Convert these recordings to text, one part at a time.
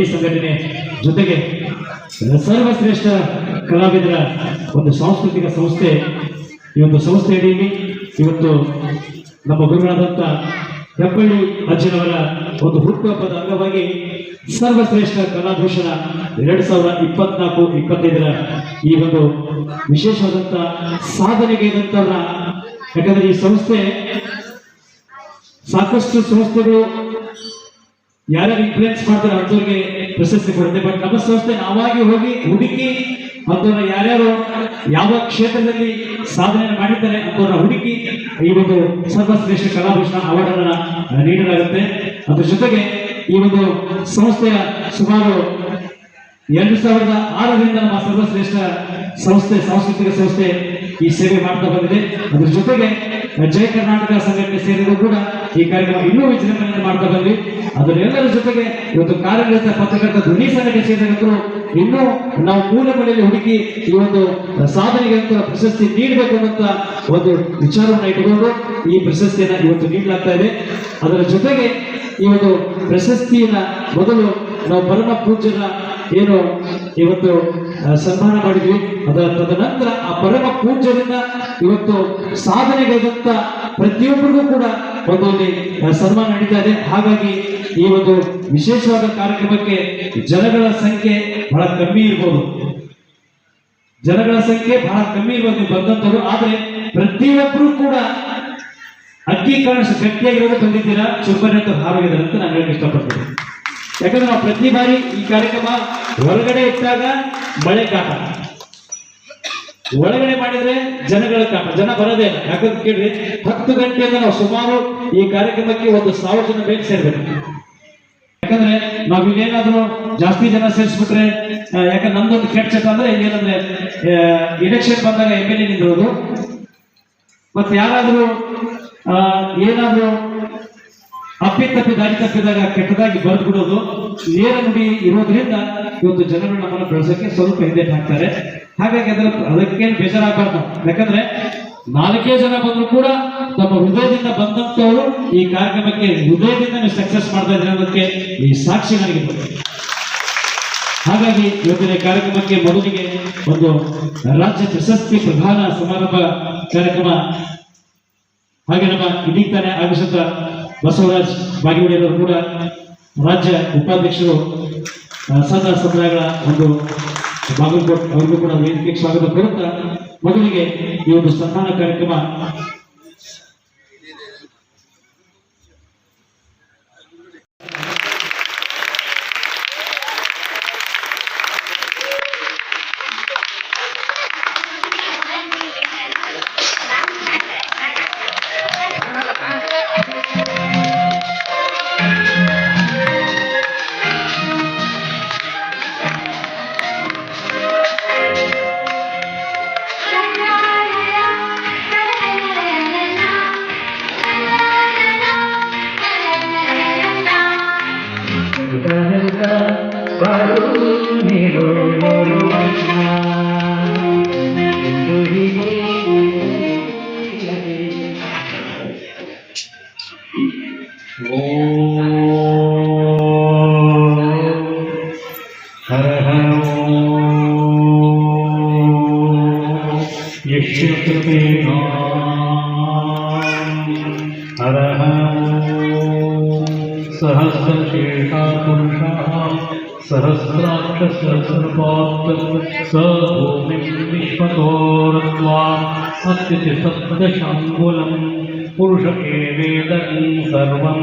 ಧ್ವನಿ ಸಂಘಟನೆ ಜೊತೆಗೆ ಸರ್ವಶ್ರೇಷ್ಠ ಕಲಾವಿದರ ಒಂದು ಸಾಂಸ್ಕೃತಿಕ ಸಂಸ್ಥೆ, ಈ ಒಂದು ಸಂಸ್ಥೆ ಅಡಿಯಲ್ಲಿ ಇವತ್ತು ನಮ್ಮ ಗುರುಗಳಾದಂಥ ಹೆಬ್ಬಳ್ಳಿ ಅಜ್ಜನವರ ಒಂದು ಹುಟ್ಟುಹಬ್ಬದ ಅಂಗವಾಗಿ ಸರ್ವಶ್ರೇಷ್ಠ ಕಲಾಭೂಷಣ ಎರಡ್ ಸಾವಿರದ ಇಪ್ಪತ್ನಾಲ್ಕು, ಇಪ್ಪತ್ತೈದರ ಈ ಒಂದು ವಿಶೇಷವಾದಂಥ ಸಾಧನೆಗೆ ಇದ್ದಂಥವ್ರ ಯಾಕಂದ್ರೆ ಈ ಸಂಸ್ಥೆ ಸಾಕಷ್ಟು ಸಂಸ್ಥೆಗಳು ಯಾರ್ಯಾರು ಇನ್ಫ್ಲೂಯೆನ್ಸ್ ಮಾಡ್ತಾರೆ ಅಂಥವ್ರಿಗೆ ಪ್ರಶಸ್ತಿ ಕೊಡುತ್ತೆ. ಬಟ್ ನಮ್ಮ ಸಂಸ್ಥೆ ನಾವಾಗಿ ಹೋಗಿ ಹುಡುಕಿ ಅಂಥವ್ರನ್ನ ಯಾರ್ಯಾರು ಯಾವ ಕ್ಷೇತ್ರದಲ್ಲಿ ಸಾಧನೆ ಮಾಡಿದ್ದಾರೆ ಅಂಥವ್ರನ್ನ ಹುಡುಕಿ ಈ ಒಂದು ಸರ್ವಶ್ರೇಷ್ಠ ಕಲಾಭೂಷಣ ಅವಾರ್ಡ್ ಅನ್ನ ನೀಡಲಾಗುತ್ತೆ. ಅದ್ರ ಜೊತೆಗೆ ಈ ಒಂದು ಸಂಸ್ಥೆಯ ಸುಮಾರು ಎರಡು ಸಾವಿರದ ಆರರಿಂದ ನಮ್ಮ ಸರ್ವಶ್ರೇಷ್ಠ ಸಂಸ್ಥೆ, ಸಾಂಸ್ಕೃತಿಕ ಸಂಸ್ಥೆ ಈ ಸೇವೆ ಮಾಡ್ತಾ ಬಂದಿದೆ. ಅದ್ರ ಜೊತೆಗೆ ಜಯ ಕರ್ನಾಟಕ ಸಂಘಟನೆ ಸೇರಿದ್ರು ಕೂಡ ಈ ಕಾರ್ಯಕ್ರಮ ಇನ್ನೂ ವಿಜೃಂಭಣೆ ಮಾಡ್ತಾ ಬಂದ್ವಿ. ಅದರೆಲ್ಲರ ಜೊತೆಗೆ ಇವತ್ತು ಕಾರ್ಯನಿರತ ಪತ್ರಕರ್ತ ಧ್ವನಿ ಸಂಘಟನೆ ಸೇರಿದಂತರು ಇನ್ನೂ ನಾವು ಮೂಲ ಮನೆಯಲ್ಲಿ ಹುಡುಕಿ ಈ ಒಂದು ಸಾಧನೆಗೆ ಪ್ರಶಸ್ತಿ ನೀಡಬೇಕು ಅನ್ನುವಂತ ಒಂದು ವಿಚಾರವನ್ನು ಇಟ್ಟುಕೊಂಡು ಈ ಪ್ರಶಸ್ತಿಯನ್ನ ಇವತ್ತು ನೀಡಲಾಗ್ತಾ ಇದೆ. ಅದರ ಜೊತೆಗೆ ಈ ಒಂದು ಪ್ರಶಸ್ತಿಯನ್ನ ಮೊದಲು ನಾವು ಪರಮ ಪೂಜ್ಯರ ಏನು ಇವತ್ತು ಸನ್ಮಾನ ಮಾಡಿದ್ವಿ. ಅದರ ತದನಂತರ ಆ ಪರಮ ಪೂಜ್ಯರಿಂದ ಇವತ್ತು ಸಾಧನೆಗೈದಂತ ಪ್ರತಿಯೊಬ್ಬರಿಗೂ ಕೂಡ ಒಂದು ಸನ್ಮಾನ ನಡೀತಾ ಇದೆ ಹಾಗಾಗಿ ಈ ಒಂದು ವಿಶೇಷವಾದ ಕಾರ್ಯಕ್ರಮಕ್ಕೆ ಜನಗಳ ಸಂಖ್ಯೆ ಬಹಳ ಕಮ್ಮಿ ಇರ್ಬೋದು. ಜನಗಳ ಸಂಖ್ಯೆ ಬಹಳ ಕಮ್ಮಿ ಇರ್ಬೋದು ಬಂದಂತವರು. ಆದ್ರೆ ಪ್ರತಿಯೊಬ್ಬರು ಕೂಡ ಅಂಗೀಕರಣ ಗಟ್ಟಿಯಾಗಿರೋದು ಬಂದಿದ್ದೀರಾ? ಚುಂಬನೆ ಅಂತ ಭಾವವಿದ್ದಾರೆ ಅಂತ ನಾನು ಹೇಳಕ್ ಇಷ್ಟಪಡ್ತೀನಿ. ಯಾಕಂದ್ರೆ ನಾವು ಪ್ರತಿ ಬಾರಿ ಈ ಕಾರ್ಯಕ್ರಮ ಹೊರಗಡೆ ಇಟ್ಟಾಗ ಮಳೆ ಕಾಟ. ಒಳಗಡೆ ಮಾಡಿದ್ರೆ ಜನಗಳ ಕಾಟ. ಜನ ಬರೋದೇ ಇಲ್ಲ. ಯಾಕಂತ ಕೇಳಿ ಹತ್ತು ಗಂಟೆಯಿಂದ ನಾವು ಸುಮಾರು ಈ ಕಾರ್ಯಕ್ರಮಕ್ಕೆ ಒಂದು ಸಾವಿರ ಜನ ಬೇಕು ಸೇರ್ಬೇಕು. ಯಾಕಂದ್ರೆ ನಾವ್ ಇಲ್ಲೇನಾದ್ರೂ ಜಾಸ್ತಿ ಜನ ಸೇರಿಸ್ಬಿಟ್ರೆ ಯಾಕಂದ್ರೆ ನಮ್ದೊಂದು ಕೆಟ್ಟ ಚಟ ಅಂದ್ರೆ ಏನಂದ್ರೆ ಇಲೆಕ್ಷನ್ ಬಂದಾಗ ಎಂ ಎಲ್ ಎ ನಿಂದಿರೋದು. ಮತ್ತೆ ಯಾರಾದ್ರೂ ಏನಾದ್ರೂ ಅಪ್ಪಿ ತಪ್ಪಿ ದಾರಿ ತಪ್ಪಿದಾಗ ಕೆಟ್ಟದಾಗಿ ಬರೆದು ಬಿಡೋದು ನೇರ ನುಡಿ ಇರೋದ್ರಿಂದ ಇವತ್ತು ಜನರು ನಮ್ಮನ್ನು ಬೆಳೆಸೋಕೆ ಸ್ವಲ್ಪ ಹಿಂದೆ ಹಾಕ್ತಾರೆ ಹಾಗಾಗಿ ಅದರ ಅದಕ್ಕೇನು ಬೇಜಾರಾಗಬಾರ್ದು. ಯಾಕಂದ್ರೆ ನಾಲ್ಕೇ ಜನ ಬಂದ್ರು ಕೂಡ ತಮ್ಮ ಹೃದಯದಿಂದ ಬಂದಂತವರು ಈ ಕಾರ್ಯಕ್ರಮಕ್ಕೆ ಹೃದಯದಿಂದ ನೀವು ಸಕ್ಸಸ್ ಮಾಡ್ತಾ ಇದ್ರೆ ಅನ್ನೋದಕ್ಕೆ ಈ ಸಾಕ್ಷಿ ನನಗೆ. ಹಾಗಾಗಿ ಇವತ್ತಿನ ಕಾರ್ಯಕ್ರಮಕ್ಕೆ ಮೊದಲಿಗೆ ಒಂದು ರಾಜ್ಯ ಪ್ರಶಸ್ತಿ ಪ್ರಧಾನ ಸಮಾರಂಭ ಕಾರ್ಯಕ್ರಮ ಹಾಗೆ ನಮ್ಮ ಇದೀಗ ತಾನೇ ಆಗಮಿಸಿದ ಬಸವರಾಜ್ ಬಾಗಿಮಡಿಯವರು ಕೂಡ ರಾಜ್ಯ ಉಪಾಧ್ಯಕ್ಷರು ಸದ ಸಮುದಾಯಗಳ ಒಂದು ಬಾಗಲಕೋಟ್ ಅವರಿಗೂ ಕೂಡ ವೇದಿಕೆಗೆ ಸ್ವಾಗತ ಕೋರುತ್ತಾ ಮೊದಲಿಗೆ ಈ ಒಂದು ಸನ್ಮಾನ ಕಾರ್ಯಕ್ರಮ स भूमिं विश्वतोर्त्वा सत्यतिसप्तशङ्कुलम् पुरुष एवेदं सर्वं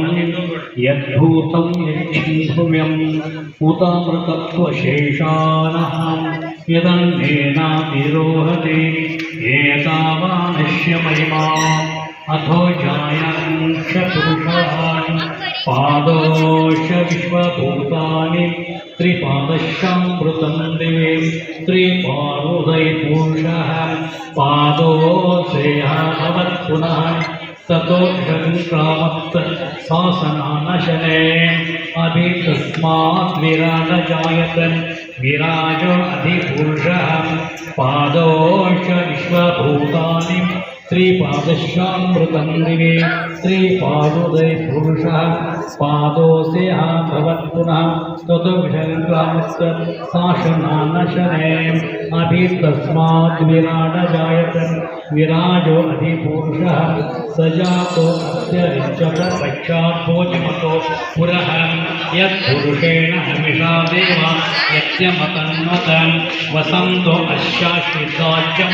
यद्भूतं यच्छिभुव्यम् उतामृतत्वशेषानः महिमा अथो जायन् पुरुषान् पादोश विश्वभूतानि त्रिपादशामृतं दिवे त्रिपादोदयपुरुषः पादोश्रेयः भवत् पुनः, ततो ह्यङ्क्रामत् शासनानशने अभि तस्मात् विराट जायत विराजो अधिपुरुषः पादोश विश्वभूतानि श्रीपादश्यामृतं दिवे श्रीपादोदय पुरुषः पादोऽस्य भवत् पुनः त्वद्विषङ्गास्त शासनानशने अभि तस्मात् विराडजायत विराजो अधिपुरुषः स जातो अस्य पुरः। यत्पुरुषेण हमिषा देव यत्यमतन्वतन् वसन्तो अशाश्विताच्यं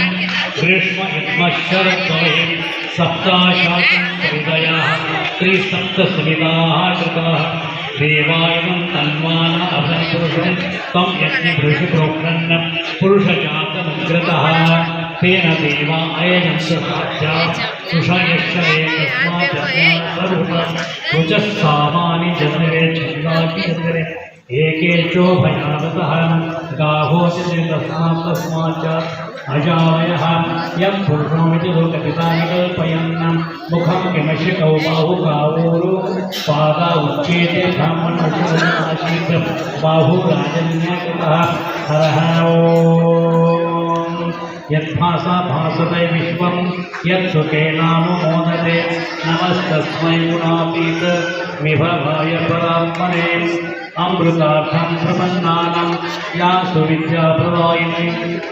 ग्रीष्म इत्मशरद्वये सप्ताशातं हृदयः त्रिसप्तसमिताः कृताः। देवायं तन्वान अभयपुरुषं तं यज्ञभृषि प्रोक्षन् पुरुषजातमग्रतः तेन देवा अयजं साक्षात् सुषयश्चरे तस्मात् सर्वं रुचः सामानि जन्मरे छन्दापि जन्मरे एकेचो भयावतः गाहो तस्माच्च अजावयः यं पुरुषोमिति लोकपितानिकल्पयन् मुखं बाहु गावोरु पादा उच्येते ब्राह्मणशीघ्रं बाहुराजन्यकृतः यद्भासा भासते विश्वं यत्सुखे नाम मोदते नमस्तस्मै गुणापीत विभवाय परात्मने। अमृतार्थं प्रपन्नानं या सुविद्याप्रदायिनी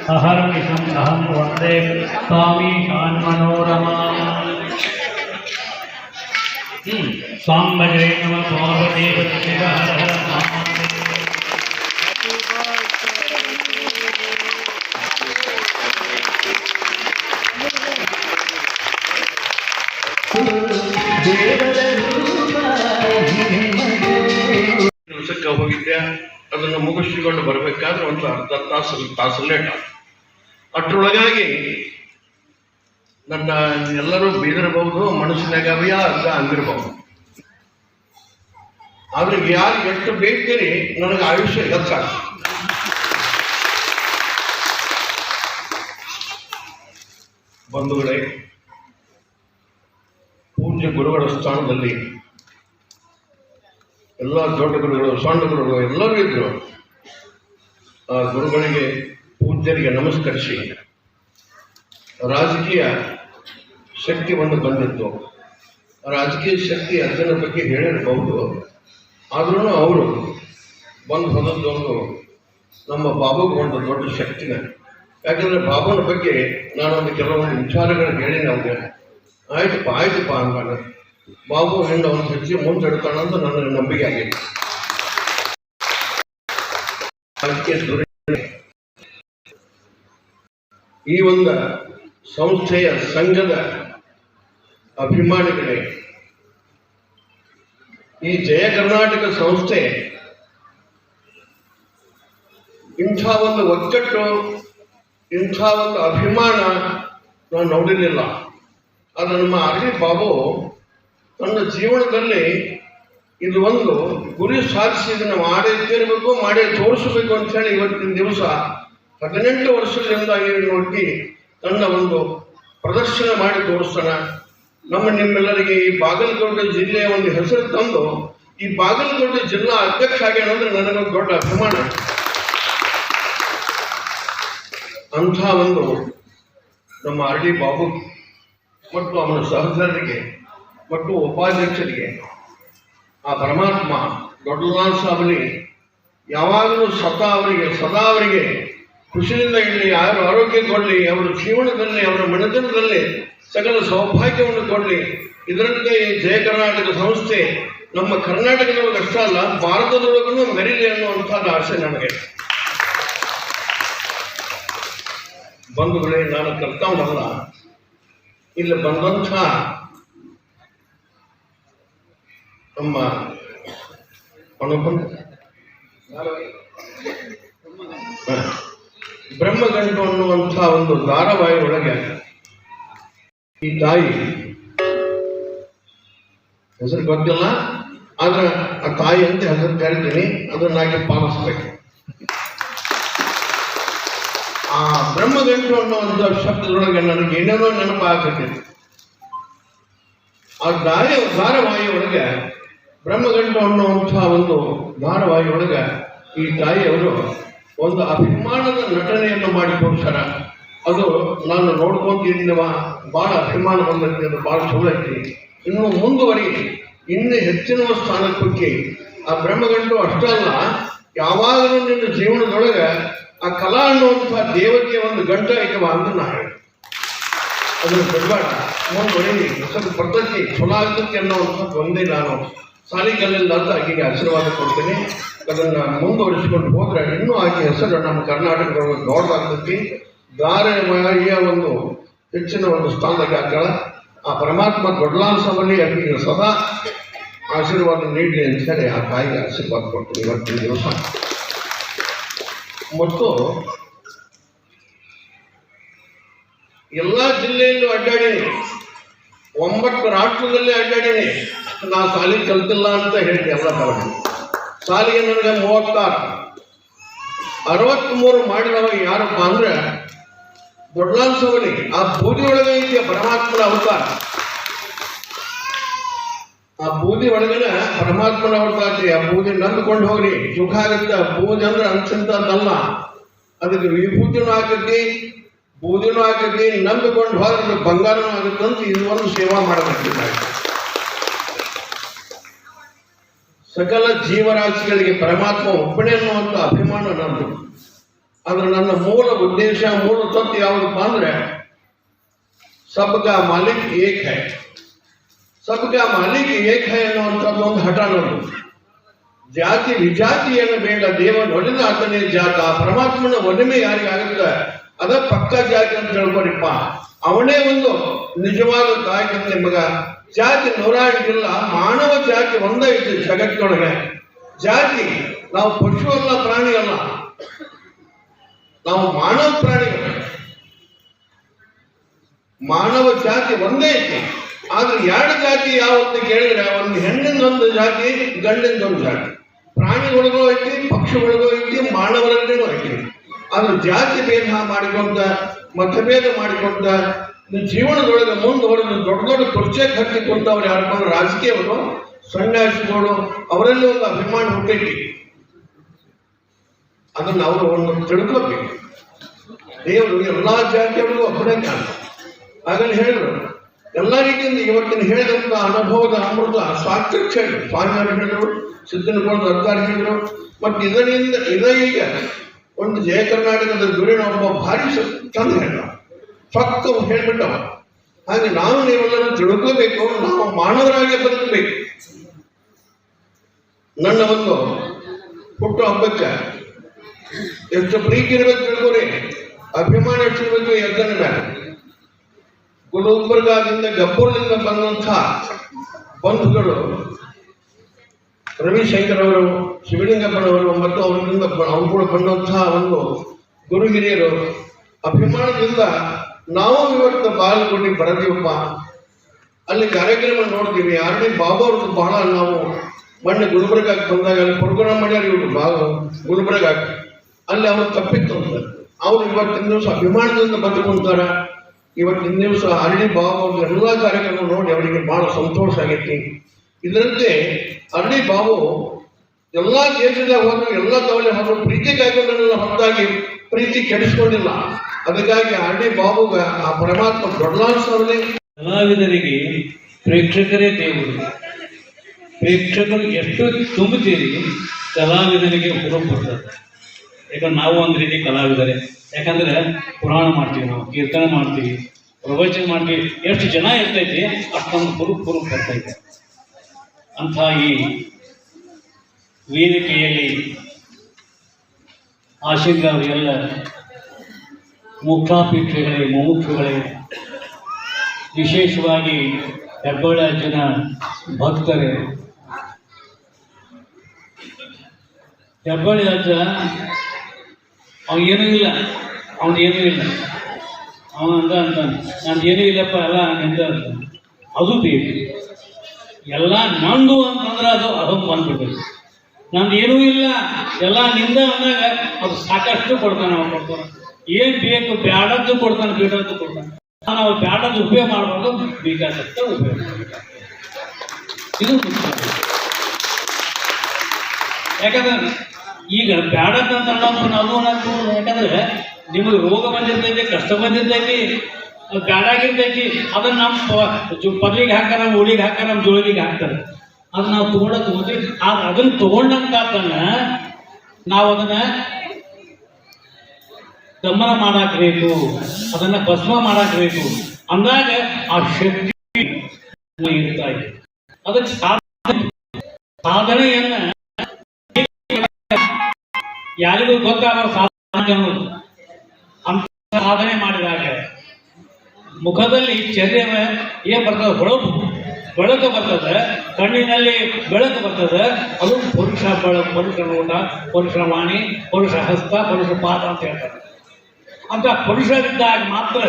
अहर्निशम् अहं वंदे, स्वामीशान् मनोरमाम् साम्बजे नमः पार्वती हर हर ಒಂದು ಅರ್ಧ ತಾಸು ತಾಸು ಲೇಟ್. ಅಷ್ಟರೊಳಗಾಗಿ ನನ್ನ ಎಲ್ಲರೂ ಬೀದಿರಬಹುದು, ಮನಸ್ಸಿನಾಗ ಅರ್ಧ ಅಂದಿರಬಹುದು. ಆದ್ರೆ ಯಾರು ಎಷ್ಟು ಬೇಡ್ತೀರಿ? ನನಗೆ ಆಯುಷ್ಯ ಹೆಚ್ಚ ಬಂಧುಗಳೇ, ಪೂಜ್ಯ ಗುರುಗಳ ಸ್ಥಾನದಲ್ಲಿ ಎಲ್ಲ ದೊಡ್ಡ ಗುರುಗಳು, ಸಣ್ಣ ಗುರುಗಳು ಎಲ್ಲರೂ ಇದ್ರು. ಆ ಗುರುಗಳಿಗೆ ಪೂಜ್ಯರಿಗೆ ನಮಸ್ಕರಿಸಿ ರಾಜಕೀಯ ಶಕ್ತಿ ಒಂದು ಬಂದಿತ್ತು ರಾಜಕೀಯ ಶಕ್ತಿ ಅರ್ಜನ ಬಗ್ಗೆ ಹೇಳಿರಬಹುದು. ಆದ್ರೂ ಅವರು ಬಂದು ಹೋದದ್ದು ಒಂದು ನಮ್ಮ ಬಾಬುಗೆ ಒಂದು ದೊಡ್ಡ ಶಕ್ತಿನ ಯಾಕಂದ್ರೆ ಬಾಬುನ ಬಗ್ಗೆ ನಾನೊಂದು ಕೆಲವೊಂದು ವಿಚಾರಗಳನ್ನು ಹೇಳಿ ಅವ್ರಿಗೆ ಆಯ್ತು ಪಾ ಅಂತಾನೆ ಬಾಬು ಹೆಣ್ಣು ಅವನ ಮುಂದೆ ಇಡ್ತಾನಂತ ನನ್ನ ನಂಬಿಕೆ ದುರ್ಗ ಈ ಒಂದು ಸಂಸ್ಥೆಯ ಸಂಘದ ಅಭಿಮಾನಿಗಳೇ, ಈ ಜಯ ಕರ್ನಾಟಕ ಸಂಸ್ಥೆ ಇಂಥ ಒಂದು ಒಗ್ಗಟ್ಟು, ಇಂಥ ಒಂದು ಅಭಿಮಾನ ನಾನು ನೋಡಿರಲಿಲ್ಲ. ಆದರೆ ನಮ್ಮ ಅರ್ಲಿ ಬಾಬು ತನ್ನ ಜೀವನದಲ್ಲಿ ಇದು ಒಂದು ಗುರಿ ಸಾಧಿಸಿ ಇದನ್ನು ಮಾಡೇ ತೀರಬೇಕು ಮಾಡೇ ತೋರಿಸಬೇಕು ಅಂತ ಹೇಳಿ ಇವತ್ತಿನ ದಿವಸ ಹದಿನೆಂಟು ವರ್ಷದಿಂದ ಏನು ನೋಡಿ ತನ್ನ ಒಂದು ಪ್ರದರ್ಶನ ಮಾಡಿ ತೋರಿಸ್ತಾನೆ. ನಮ್ಮ ನಿಮ್ಮೆಲ್ಲರಿಗೆ ಈ ಬಾಗಲಕೋಟೆ ಜಿಲ್ಲೆಯ ಒಂದು ಹೆಸರು ತಂದು, ಈ ಬಾಗಲಕೋಟೆ ಜಿಲ್ಲಾ ಅಧ್ಯಕ್ಷ ಆಗ್ಯಾನ ಅಂದ್ರೆ ನನಗೊಂದು ದೊಡ್ಡ ಅಭಿಮಾನ. ಅಂಥ ಒಂದು ನಮ್ಮ ಆರ್ ಡಿ ಬಾಬು ಮತ್ತು ಅವನ ಸಹೋದರರಿಗೆ ಮತ್ತು ಉಪಾಧ್ಯಕ್ಷರಿಗೆ ಆ ಪರಮಾತ್ಮ ದೊಡ್ಡಲಾಲ್ ಸಾಬಲಿ ಯಾವಾಗಲೂ ಸದಾ ಅವರಿಗೆ ಸದಾ ಅವರಿಗೆ ಖುಷಿಯಿಂದ ಇರಲಿ, ಯಾರು ಆರೋಗ್ಯ ಕೊಡಲಿ, ಅವರ ಜೀವನದಲ್ಲಿ, ಅವರ ಮನೆತನದಲ್ಲಿ ಸಕಲ ಸೌಭಾಗ್ಯವನ್ನು ಕೊಡಲಿ. ಇದರಂತೆ ಈ ಜಯ ಕರ್ನಾಟಕ ಸಂಸ್ಥೆ ನಮ್ಮ ಕರ್ನಾಟಕದೊಳಗೆ ಅಷ್ಟೇ ಅಲ್ಲ, ಭಾರತದೊಳಗೂ ಮೆರಿಲಿ ಅನ್ನುವಂಥ ಆಸೆ ನನಗೆ. ಬಂಧುಗಳೇ, ನಾನು ಕರ್ತವನಲ್ಲ. ಇಲ್ಲಿ ಬಂದಂಥ ನಮ್ಮ. ಬ್ರಹ್ಮಗಂಟು ಅನ್ನುವಂಥ ಒಂದು ಧಾರಾವಾಹಿ ಒಳಗೆ ಈ ತಾಯಿ, ಹೆಸರು ಗೊತ್ತಿಲ್ಲ, ಆದ್ರೆ ಆ ತಾಯಿ ಅಂತ ಹೆಸರು ಕರಿತೀನಿ ಅದನ್ನಾಗಿ ಪಾಲಿಸ್ಬೇಕು ಆ ಬ್ರಹ್ಮಗಂಟು ಅನ್ನುವಂಥ ಶಬ್ದದೊಳಗೆ ನನಗೆ ಏನೇನೋ ನೆನಪಾಗತ್ತಿದೆ ಆ ದಾರಿ ಧಾರಾವಾಹಿ ಬ್ರಹ್ಮಗಂಟು ಅನ್ನುವಂತಹ ಒಂದು ಧಾರವಾಹಿಯೊಳಗೆ ಈ ತಾಯಿಯವರು ಒಂದು ಅಭಿಮಾನದ ನಟನೆಯನ್ನು ಮಾಡಿ ತೋರಿಸ್ಯಾರ ಅದು ನಾನು ನೋಡ್ಕೊಂತಿದ್ದೀನವ, ಭಾಳ ಅಭಿಮಾನ ಬಂದೈತಿ, ಅದು ಭಾಳ ಚಲೋ ಇನ್ನು ಮುಂದುವರಿ, ಇನ್ನು ಹೆಚ್ಚಿನ ಸ್ಥಾನಕ್ಕೆ ಆ ಬ್ರಹ್ಮಗಂಡು ಅಷ್ಟೇ ಅಲ್ಲ, ಯಾವಾಗಲೂ ನಿನ್ನ ಜೀವನದೊಳಗೆ ಆ ಕಲಾ ಅನ್ನುವಂಥ ದೇವತೆಯ ಒಂದು ಗಂಟ ಐತವ ಅಂತ ನಾ ಹೇಳಿ ಅದನ್ನು ಬಿಡಬಾರ್ದು ಮುಂದುವರಿ ಸ್ವಲ್ಪ ಪದ್ಧತಿ ಚಲೋ ಆಗ್ತೈತಿ ಒಂದೇ ನಾನು ಸಾಲಿಕಲ್ಲಿಂದ ಅಂತ ಆಕೆಗೆ ಆಶೀರ್ವಾದ ಕೊಡ್ತೀನಿ. ಅದನ್ನು ಮುಂದುವರಿಸಿಕೊಂಡು ಹೋದ್ರೆ ಇನ್ನೂ ಆಕೆ ಹೆಸರು ನಮ್ಮ ಕರ್ನಾಟಕದೊಳಗೆ ದೊಡ್ಡದಾಗ್ತೈತಿ. ಧಾರೆಯ ಒಂದು ಹೆಚ್ಚಿನ ಒಂದು ಸ್ಥಾನಕ್ಕೆ ಹಾಕಳ ಆ ಪರಮಾತ್ಮ ದೊಡ್ಡಲಾಂಸವನ್ನೇ ಆಕೆಗೆ ಸದಾ ಆಶೀರ್ವಾದ ನೀಡಲಿ ಅಂತ ಹೇಳಿ ಆ ತಾಯಿಗೆ ಆಶೀರ್ವಾದ ಕೊಡ್ತೀನಿ. ಇವತ್ತಿನ ದಿವಸ. ಮತ್ತು ಎಲ್ಲ ಜಿಲ್ಲೆಯಲ್ಲೂ ಅಡ್ಡಾಡೀನಿ. ಒಂಬತ್ತು ರಾಷ್ಟ್ರದಲ್ಲಿ ಅಡ್ಡಾಡೀನಿ. ನಾ ಸಾಲಿ ಕಲ್ತಿಲ್ಲ ಅಂತ ಹೇಳಿದೆ ಎಲ್ಲ ತಗೊಂಡು. ಸಾಲಿಗೆ ನನಗೆ ಮೂವತ್ತಾರು. ಅರವತ್ತ್ಮೂರು ಮಾಡಿದವ ಯಾರಪ್ಪ ಅಂದ್ರೆ ದೊಡ್ಡಲಾಲ್ ಆ ಬೂದಿ ಒಳಗೆ ಇದೆಯ ಪರಮಾತ್ಮನ ಅವತಾರ. ಆ ಬೂದಿ ಒಳಗಿನ ಪರಮಾತ್ಮನ ಅವತಾರ. ಆ ಬೂದಿ ನಂಬ್ಕೊಂಡು ಹೋಗ್ರಿ. ಸುಖ ಆಗುತ್ತೆ. ಬೂದಿ ಅಂದ್ರೆ ಅಲ್ಲ ಅದಕ್ಕೆ ವಿಭೂತಿನೂ ಹಾಕತಿ, ಬೂದಿನೂ ಹಾಕತಿ ನಂಬಿಕೊಂಡು ಹೋದ್ರೆ ಬಂಗಾರನೂ ಆಗುತ್ತೆ ಅಂತ ಇದೊಂದು ಸೇವಾ ಮಾಡಬೇಕಿದ್ದಾರೆ. ಸಕಲ ಜೀವರಾಶಿಗಳಿಗೆ ಪರಮಾತ್ಮ ಒಬ್ಬನೇ ಅನ್ನುವಂಥ ಅಭಿಮಾನ ನನ್ನದು ಆದ್ರೆ ನನ್ನ ಮೂಲ ಉದ್ದೇಶ, ಮೂಲ ತತ್ವ ಯಾವುದಪ್ಪ ಅಂದ್ರೆ ಸಬ್ಗಾ ಮಾಲಿಕ್ ಏಕ್ ಹೈ. ಸಬ್ಗಾ ಮಾಲಿಕ್ ಏಕ್ ಹೈ ಅನ್ನುವಂಥದ್ದು ಒಂದು ಹಠ ನೋಡು. ಜಾತಿ ವಿಜಾತಿಯನ್ನು ಬೇಡ, ದೇವನ ಒಡೆದ ಆತನೇ ಜಾತ, ಪರಮಾತ್ಮನ ಒಡಮೆ ಯಾರಿಗಾಗುತ್ತೆ ಅದ ಪಕ್ಕ ಜಾತಿ ಅಂತ ತಿಳ್ಕೊಡಿಪ್ಪ ಅವನೇ ಒಂದು ನಿಜವಾದ ತಾಯಿ ಮಗ. ಜಾತಿ ನೂರಾಗಿಲ್ಲ ಮಾನವ ಜಾತಿ ಒಂದೈತಿ ಜಗತ್ತಿನೊಳಗೆ. ಜಾತಿ, ನಾವು ಪಶು ಅಲ್ಲ ಪ್ರಾಣಿ ಅಲ್ಲ ನಾವು ಮಾನವ ಪ್ರಾಣಿಗಳು. ಮಾನವ ಜಾತಿ ಒಂದೇ ಐತಿ ಆದ್ರೆ ಎರಡು ಜಾತಿ ಯಾವತ್ತು ಕೇಳಿದ್ರೆ, ಒಂದು ಹೆಣ್ಣಿಂದ ಒಂದು ಜಾತಿ, ಗಂಡಿಂದ ಒಂದು ಜಾತಿ. ಪ್ರಾಣಿಗಳಿಗೂ ಐತಿ, ಪಕ್ಷಿಗಳಿಗೂ ಐತಿ, ಮಾನವರಲ್ಲಿನೂ ಐತಿ. ಆದ್ರೆ ಜಾತಿ ಭೇದ ಮಾಡಿಕೊಂಡ, ಮತಭೇದ ಮಾಡಿಕೊಂಡ ನಿನ್ನ ಜೀವನದೊಳಗೆ ಹೊಡೆದು ದೊಡ್ಡ ದೊಡ್ಡ ಕುರ್ಚೆಗೆ ಹತ್ತಿ ಕುಂತವ್ರು ಯಾರು ರಾಜಕೀಯವರು ಸನ್ಯಾಸಿಗಳು, ಅವರಲ್ಲಿ ಒಂದು ಅಭಿಮಾನ ಹುಟ್ಟೈತಿ. ಅದನ್ನು ಅವರು ಒಂದು ತಿಳ್ಕೋಬೇಕು. ದೇವರು ಎಲ್ಲ ಜಾತಿಯವರಿಗೂ ಒಬ್ಬನೇ ಕಾಣ ಹಾಗಲ್ಲಿ ಹೇಳಿದ್ರು, ಎಲ್ಲ ರೀತಿಯಿಂದ ಇವತ್ತಿನ ಹೇಳಿದಂತ ಅನುಭವದ ಅಮೃತ ಸ್ವಾತ್ಯಕ್ಷ ಹೇಳಿ. ಸ್ವಾಮಿಯವರು ಹೇಳಿದ್ರು ಸಿದ್ದನಗೊಂಡು ಅರ್ಧಾರ ಹೇಳಿದ್ರು. ಮತ್ತು ಇದರಿಂದ, ಇದ ಈಗ ಒಂದು ಜಯ ಕರ್ನಾಟಕದ ಗುರಿನ ಒಬ್ಬ ಭಾರಿ ಚಂದ ಹೇಳಿದ ಫಕ್ಕ ಹೇಳ್ಬಿಟ್ಟವ. ಹಾಗೆ ನಾವು ನೀವೆಲ್ಲರೂ ತಿಳ್ಕೋಬೇಕು, ನಾವು ಮಾನವರಾಗಿ ಬದುಕಬೇಕು. ನನ್ನ ಒಂದು ಹುಟ್ಟು ಹಬ್ಬಕ್ಕೆ ಎಷ್ಟು ಪ್ರೀತಿ ಇರಬೇಕು ತಿಳ್ಕೊರಿ. ಅಭಿಮಾನ ಎಷ್ಟಿರ್ಬೇಕು ಎದ್ದನ ಮೇಲೆ. ಗುಲ್ಬರ್ಗಾದಿಂದ ಗಬ್ಬೂರ್ನಿಂದ ಬಂದಂಥ ಬಂಧುಗಳು ರವಿಶಂಕರ್ ಅವರು, ಶಿವಲಿಂಗಪ್ಪನವರು, ಮತ್ತು ಅವರಿಂದ ಅವ್ರು ಕೂಡ ಬಂದಂತಹ ಒಂದು ಗುರು ಹಿರಿಯರು ಅಭಿಮಾನದಿಂದ ನಾವು ಇವತ್ತು ಬಾಗಲಕೋಟೆಗೆ ಬರದೀವಪ್ಪ. ಅಲ್ಲಿ ಕಾರ್ಯಕ್ರಮ ನೋಡ್ತೀವಿ. ಆರ್ಡಿ ಬಾಬು ಅವ್ರದ್ದು ಬಹಳ ನಾವು ಮೊನ್ನೆ ಗುಲ್ಬರ್ಗಕ್ಕೆ ಬಂದಾಗ ಅಲ್ಲಿ ಪ್ರೋಗ್ರಾಮ್ ಮಾಡ್ಯಾರ ಇವರು ಬಾಬು. ಗುಲ್ಬರ್ಗಕ್ಕೆ. ಅಲ್ಲಿ ಅವ್ರು ತಪ್ಪಿತ್ತು. ಅಂತ ಅವ್ರು ಇವತ್ತಿನ ದಿವಸ ಅಭಿಮಾನದಿಂದ ಬಂದುಕೊಂತಾರ. ಇವತ್ತಿನ ದಿವಸ ಅರಳಿ ಬಾಬು ಅವ್ರ ಎಲ್ಲ ಕಾರ್ಯಕ್ರಮ ನೋಡಿ ಅವರಿಗೆ ಬಹಳ ಸಂತೋಷ ಆಗೈತಿ. ಇದರಂತೆ ಅರಳಿ ಬಾಬು ಎಲ್ಲ ದೇಶದಾಗ ಹೋದ್ರು ಎಲ್ಲ ತವಲೆ ಹೋದ್ರು ಪ್ರೀತಿ ಕಾಯ್ಕೊಂಡಲ್ಲ ಹೊರತಾಗಿ ಪ್ರೀತಿ ಕೆಡಿಸ್ಕೊಂಡಿಲ್ಲ. ಅದಕ್ಕಾಗಿ ಆರ್ ಡಿ ಬಾಬು, ಆ ಪರಮಾತ್ಮ ದೊಡ್ಡಲಾಡ್ಸವಲ್ಲಿ ಕಲಾವಿದರಿಗೆ ಪ್ರೇಕ್ಷಕರೇ ದೇವರು. ಪ್ರೇಕ್ಷಕರು ಎಷ್ಟು ತುಂಬುತ್ತೀರಿ, ಕಲಾವಿದರಿಗೆ ಹುರುಪು ಬರ್ತದೆ ಯಾಕಂದ್ರೆ ನಾವು ಒಂದು ರೀತಿ ಕಲಾವಿದರೆ. ಯಾಕಂದ್ರೆ ಪುರಾಣ ಮಾಡ್ತೀವಿ ನಾವು, ಕೀರ್ತನೆ ಮಾಡ್ತೀವಿ, ಪ್ರವಚನ ಮಾಡ್ತೀವಿ. ಎಷ್ಟು ಜನ ಇರ್ತೈತಿ, ಅಷ್ಟೊಂದು ಹುರು ಹುರು ಬರ್ತೈತೆ. ಅಂಥ ಈ ವೇದಿಕೆಯಲ್ಲಿ ಆಶೀರ್ವಾದ ಮುಖ್ಯಾಪೇಕ್ಷೆಗಳೇ ಮುಮುಕ್ಷುಗಳೇ. ವಿಶೇಷವಾಗಿ ಹೆಬ್ಬಾಳ ಜನ ಭಕ್ತರೇ. ಹೆಬ್ಬಾಳಿ ಅಜ್ಜ ಅವನೇನೂ ಇಲ್ಲ ಅವನೇನೂ ಇಲ್ಲ. ಅವ ಅಂದ ಅಂತ ನಂದು ಏನೂ ಇಲ್ಲಪ್ಪ ಎಲ್ಲ ನಿಂದ ಅದು. ಬೇಕು ಎಲ್ಲ ನಂದು ಅಂತಂದ್ರೆ ಅದು ಅದು ಬಂದ್ಬಿಡ್ಬೇಕು ನಂದು ಏನೂ ಇಲ್ಲ, ಎಲ್ಲ ನಿಂದ ಅಂದಾಗ ಅದು ಸಾಕಷ್ಟು ಕೊಡ್ತಾನೆ ಅವ್ನು ಕೊಡ್ತಾನೆ ಏನು ಬೇಕು ಬ್ಯಾಡದ್ದು ಕೊಡ್ತಾನೆ ಬೇಡದ್ದು ಕೊಡ್ತಾನೆ. ನಾವು ಬ್ಯಾಡದ್ದು ಉಪಯೋಗ ಮಾಡಬಾರ್ದು ಬೇಕಾದಷ್ಟ ಉಪಯೋಗ. ಇದು ಯಾಕಂದ್ರೆ ಈಗ ಬ್ಯಾಡದ್ದು ಅಂತ ನಾವು ಯಾಕಂದ್ರೆ ನಿಮಗೆ ರೋಗ ಬಂದಿರ್ತೈತಿ, ಕಷ್ಟ ಬಂದಿರ್ತೈತಿ ಗಾಡಾಗಿರ್ತೈತಿ ಅದನ್ನ ನಮ್ಮ ಪದವಿಗೆ ಹಾಕಾರ ನಮ್ಮ ಉಳಿಗೆ ಹಾಕಾರ ನಮ್ಮ ಜೋಳಿಗೆ ಹಾಕ್ತಾರೆ. ಅದನ್ನ ನಾವು ತಗೊಂಡ ತಗೊಂಡ್ರಿ ಆದ್ರೆ ಅದನ್ನ ತಗೊಂಡಂತ ನಾವು ಅದನ್ನ ದಮನ ಮಾಡಾಕ್ಬೇಕು ಅದನ್ನ ಭಸ್ಮ ಮಾಡಾಕ್ಬೇಕು ಅಂದಾಗ ಆ ಶಕ್ತಿ ಇರ್ತಾ ಇದೆ. ಅದಕ್ಕೆ ಸಾಧನೆ, ಸಾಧನೆಯನ್ನ ಯಾರಿಗೂ ಗೊತ್ತಾಗೋ ಸಾಧನೆ ಅಂತ ಸಾಧನೆ ಮಾಡಿದಾಗ ಮುಖದಲ್ಲಿ ಚರ್ಯ ಏನ್ ಬರ್ತದೆ? ಹೊಳಪು ಬೆಳಕು ಬರ್ತದ, ಕಣ್ಣಿನಲ್ಲಿ ಬೆಳಕು ಬರ್ತದ. ಅದು ಪುರುಷ ಬಳ ಪುರುಷ ನೋಟ, ಪುರುಷ ವಾಣಿ, ಪುರುಷ ಹಸ್ತ, ಪುರುಷ ಪಾದ ಅಂತ ಹೇಳ್ತಾರೆ. ಅಂತ ಪುರುಷರಿದ್ದಾಗ ಮಾತ್ರ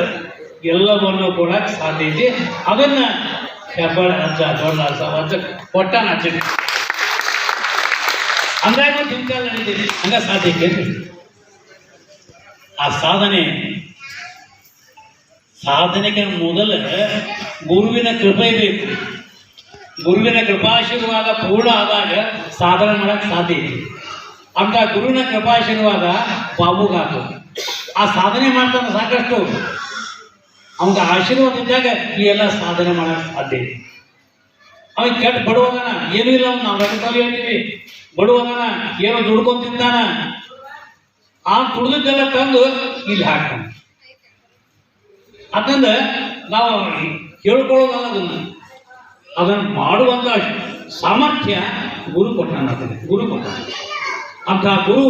ಎಲ್ಲವನ್ನು ಕೂಡ ಸಾಧ್ಯ ಐತಿ ಅದನ್ನ ಹೆಬ್ಬಾಳ ಅಜ್ಜ ದೊಡ್ಡ ಅಜ್ಜ ಕೊಟ್ಟ ಅಜ್ಜ ಅಂದಾಗ ದಿನಕಾಲ ನಡೀತೈತಿ ಹಂಗ ಸಾಧ್ಯ ಐತಿ ಆ ಸಾಧನೆ, ಸಾಧನೆಗೆ ಮೊದಲ ಗುರುವಿನ ಕೃಪೆ ಬೇಕು. ಗುರುವಿನ ಕೃಪಾಶೀರ್ವಾದ ಪೂರ್ಣ ಆದಾಗ ಸಾಧನೆ ಮಾಡಕ್ಕೆ ಸಾಧ್ಯ ಐತಿ ಅಂತ ಗುರುವಿನ ಕೃಪಾಶೀರ್ವಾದ ಬಾಬುಗಾತು ಆ ಸಾಧನೆ ಮಾಡ್ತಾನೆ ಸಾಕಷ್ಟು. ಅವನ ಆಶೀರ್ವಾದ ಇದ್ದಾಗ ಈ ಎಲ್ಲ ಸಾಧನೆ ಮಾಡಕ್ ಸಾಧ್ಯ ಇದೆ. ಅವನಿಗೆ ಕೆಟ್ಟ ಬಡವನ ಏನೂ ಇಲ್ಲ ಅವ್ನು, ನಾವು ರಗತಲ್ಲಿ ಹೇಳ್ತೀವಿ ಬಡವನ ಏನೋ ತಿಂತಾನ. ಆ ತುಳಿದೆಲ್ಲ ತಂದು ಇಲ್ಲಿ ಹಾಕ್ತಾನೆ. ಅದನ್ನ ನಾವು ಹೇಳ್ಕೊಳ್ಳೋದಲ್ಲ ಅದನ್ನ. ಅದನ್ನು ಮಾಡುವಂತ ಸಾಮರ್ಥ್ಯ ಗುರು ಕೊಟ್ಟಾನ ಗುರು ಕೊಟ್ಟಾನ ಅಂತ ಗುರು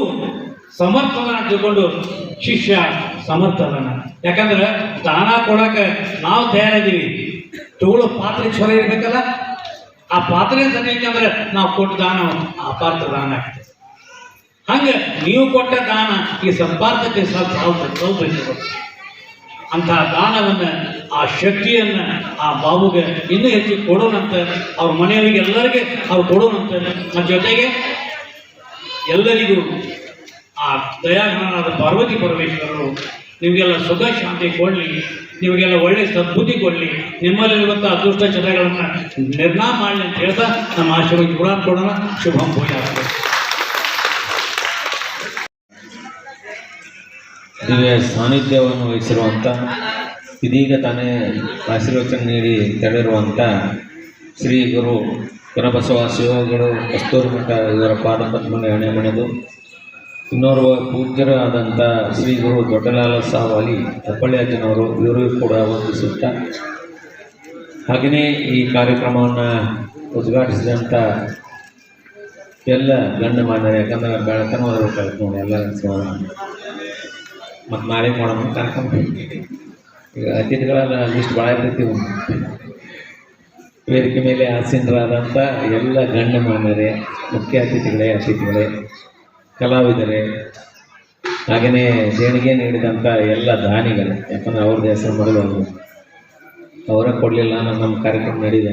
ಸಮರ್ಥನ ತಿಳ್ಕೊಂಡು ಶಿಷ್ಯ ಸಮರ್ಥನ ಯಾಕಂದ್ರೆ ದಾನ ಕೊಡಕ್ಕೆ ನಾವು ತಯಾರಿದ್ದೀವಿ. ತಗೊಳ್ಳೋ ಪಾತ್ರೆ ಚಲೋ ಇರ್ಬೇಕಲ್ಲ? ಆ ಪಾತ್ರೆ ಸರಿ ಅಂದ್ರೆ ನಾವು ಕೊಟ್ಟ ದಾನ ಆ ಪಾತ್ರ ದಾನ. ಆಗ್ತದೆ ಹಂಗೆ ನೀವು ಕೊಟ್ಟ ದಾನ ಈ ಸಂಪಾದಕ್ಕೆ ಇರ್ತದೆ. ಅಂತಹ ದಾನವನ್ನ, ಆ ಶಕ್ತಿಯನ್ನ ಆ ಬಾಬುಗೆ ಇನ್ನೂ ಹೆಚ್ಚು ಕೊಡೋಣಂತೆ. ಅವ್ರ ಮನೆಯವರಿಗೆ ಎಲ್ಲರಿಗೆ ಅವ್ರು ಕೊಡೋಣಂತೆ. ಮತ್ತು ಜೊತೆಗೆ ಎಲ್ಲರಿಗೂ ಆ ದಯಾಘನಾದ ಪಾರ್ವತಿ ಪರಮೇಶ್ವರರು ನಿಮಗೆಲ್ಲ ಸುಖ, ಶಾಂತಿ ಕೊಡಲಿ, ನಿಮಗೆಲ್ಲ ಒಳ್ಳೆಯ ಸದ್ಬುದ್ಧಿ ಕೊಡಲಿ ನಿಮ್ಮಲ್ಲಿರುವಂಥ ಅದೃಷ್ಟ ಚಟಗಳನ್ನು ನಿರ್ನಾಮ ಮಾಡಲಿ ಅಂತ ಹೇಳ್ತಾ ನಮ್ಮ ಆಶೀರ್ವಾದ ಪುರಾಣ ಕೊಡೋಣ ಶುಭಂ ಪೂಜೆ ಆಗ್ತದೆ ದಿವ್ಯ ಸಾನ್ನಿಧ್ಯವನ್ನು ವಹಿಸಿರುವಂಥ ಇದೀಗ ತಾನೇ ಆಶೀರ್ವಚನ ನೀಡಿ ತೆರಳಿರುವಂಥ ಶ್ರೀ ಗುರು ಕರಬಸವ ಶಿವಗಳು ಕಸ್ತೂರು ಮಠ ಇವರ ಪಾದ ಪದ್ಮನೆ ಹಣೆ ಮಣೆದು ಇನ್ನೋರ್ವ ಪೂಜ್ಯರಾದಂಥ ಶ್ರೀ ಗುರು ದೊಡ್ಡಲಾಲ ಸಾವಾಲಿ ತಪ್ಪಳ್ಳಿ ಅಜ್ಜನವರು ಇವರು ಕೂಡ ವಂದಿಸುತ್ತ ಹಾಗೆಯೇ ಈ ಕಾರ್ಯಕ್ರಮವನ್ನು ಉದ್ಘಾಟಿಸಿದಂಥ ಎಲ್ಲ ಗಣ್ಯಮಾನ್ಯರು ಯಾಕಂದ್ರೆ ಬೆಳತನ ಓದಬೇಕಾಗುತ್ತೆ ನೋಡಿ ಎಲ್ಲ ಮತ್ತು ನಾಳೆ ಮಾಡೋಣ ಕಾರ್ಯಕ್ರಮ ಈಗ ಅತಿಥಿಗಳೆಲ್ಲ ಲಿಸ್ಟ್ ಭಾಳ ಇರ್ತೈತಿ ವೇದಿಕೆ ಮೇಲೆ ಆಸೀನರಾದಂಥ ಎಲ್ಲ ಗಣ್ಯಮಾನ್ಯರೇ ಮುಖ್ಯ ಅತಿಥಿಗಳೇ ಅತಿಥಿಗಳೇ. ಕಲಾವಿದರೇ ಹಾಗೆಯೇ ದೇಣಿಗೆ ನೀಡಿದಂಥ ಎಲ್ಲ ದಾನಿಗಳು, ಯಾಕಂದರೆ ಅವ್ರದ್ದು ಹೆಸರು ಬರಬಾರ್ದು ಅವರೇ ಕೊಡಲಿಲ್ಲ, ಅನ್ನೋ ನಮ್ಮ ಕಾರ್ಯಕ್ರಮ ನಡೀದೆ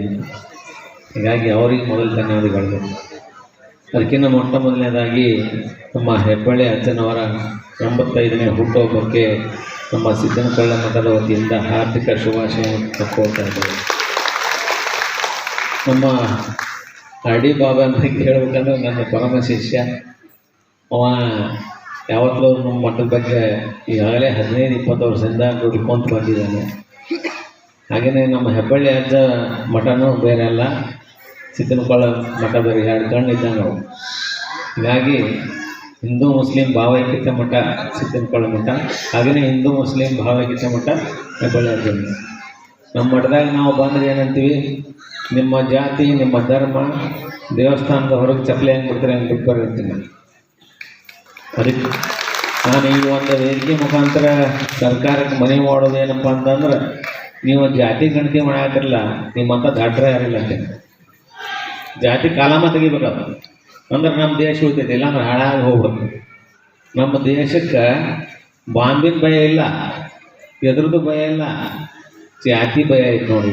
ಹೀಗಾಗಿ ಅವರಿಗೆ ಮೊದಲು ಧನ್ಯವಾದಗಳು. ಅದಕ್ಕಿಂತ ಮೊಟ್ಟ ಮೊದಲನೇದಾಗಿ, ನಮ್ಮ ಹೆಬ್ಬಳ್ಳಿ ಅಜ್ಜನವರ ಎಂಬತ್ತೈದನೇ ಹುಟ್ಟುಹಬ್ಬಕ್ಕೆ ನಮ್ಮ ಸಿದ್ದನಕೊಳ್ಳ ಮಠದ ವತಿಯಿಂದ ಹಾರ್ದಿಕ ಶುಭಾಶಯವನ್ನು ತಕ್ಕೋತಾ ಇದ್ದೇವೆ. ನಮ್ಮ ಅಡಿ ಬಾಬಾ ಅಂತ ಕೇಳ್ಬೇಕಂದ್ರೆ ನನ್ನ ಪರಮ ಶಿಷ್ಯ. ಅವ ಯಾವತ್ತೂ ನಮ್ಮ ಮಠದ ಬಗ್ಗೆ ಈಗಾಗಲೇ ಹದಿನೈದು, ಇಪ್ಪತ್ತು ವರ್ಷದಿಂದ ದುಡ್ಕೊಂತ ಬಂದಿದ್ದಾನೆ. ಹಾಗೆಯೇ ನಮ್ಮ ಹೆಬ್ಬಳ್ಳಿ ಅಜ್ಜ ಮಠನೂ ಬೇರೆ ಅಲ್ಲ. ಸಿದ್ದನಕೊಳ್ಳ ಮಠ ಬೇರೆ ಎರಡು ಕಣ್ಣು ಇದ್ದಂಗೆ ಅವು ಹೀಗಾಗಿ ಹಿಂದೂ ಮುಸ್ಲಿಂ ಭಾವೈಕ್ಯತೆ ಮಠ ಸಿದ್ದನಕೊಳ್ಳ ಮಠ ಹಾಗೆಯೇ ಹಿಂದೂ ಮುಸ್ಲಿಂ ಭಾವೈಕ್ಯತೆ ಮಠ ಹೆಬ್ಬಳ್ಳಿ ಅಜ್ಜ ನಮ್ಮ ಮಠದಾಗ ನಾವು ಬಂದ್ರೆ ಏನಂತೀವಿ? ನಿಮ್ಮ ಜಾತಿ, ನಿಮ್ಮ ಧರ್ಮ, ದೇವಸ್ಥಾನದ ಹೊರಗೆ ಚಪ್ಪಲಿ ಹೆಂಗೆ ಬಿಡ್ತಾರೆ ಹಂಗೆ ಬಿಟ್ಟು ಬರ್ತೀನಿ ಅದಕ್ಕೆ ನಾನು ಈ ಒಂದು ವೇದಿಕೆ ಮುಖಾಂತರ ಸರ್ಕಾರಕ್ಕೆ ಮನವಿ ಮಾಡೋದು ಏನಪ್ಪ ಅಂತಂದ್ರೆ, ನೀವು ಜಾತಿ ಗಣತಿ ಮಾಡಾಕಿರಲ್ಲ ನಿಮ್ಮಂಥ ದಾಟ್ರ ಯಾರಿಲ್ಲ ಜಾತಿ ಕಾಲಮ ತೆಗಿಬೇಕಲ್ಲ ಅಂದ್ರೆ ನಮ್ಮ ದೇಶ ಉಳಿತೈತಿ ಇಲ್ಲಾಂದ್ರೆ ಹಾಳಾಗಿ ಹೋಗ್ಬಿಡುತ್ತೆ. ನಮ್ಮ ದೇಶಕ್ಕೆ ಬಾಂಬಿನ ಭಯ ಇಲ್ಲ ಎದ್ರದ್ದು ಭಯ ಇಲ್ಲ, ಜಾತಿ ಭಯ ಐತೆ ನೋಡಿ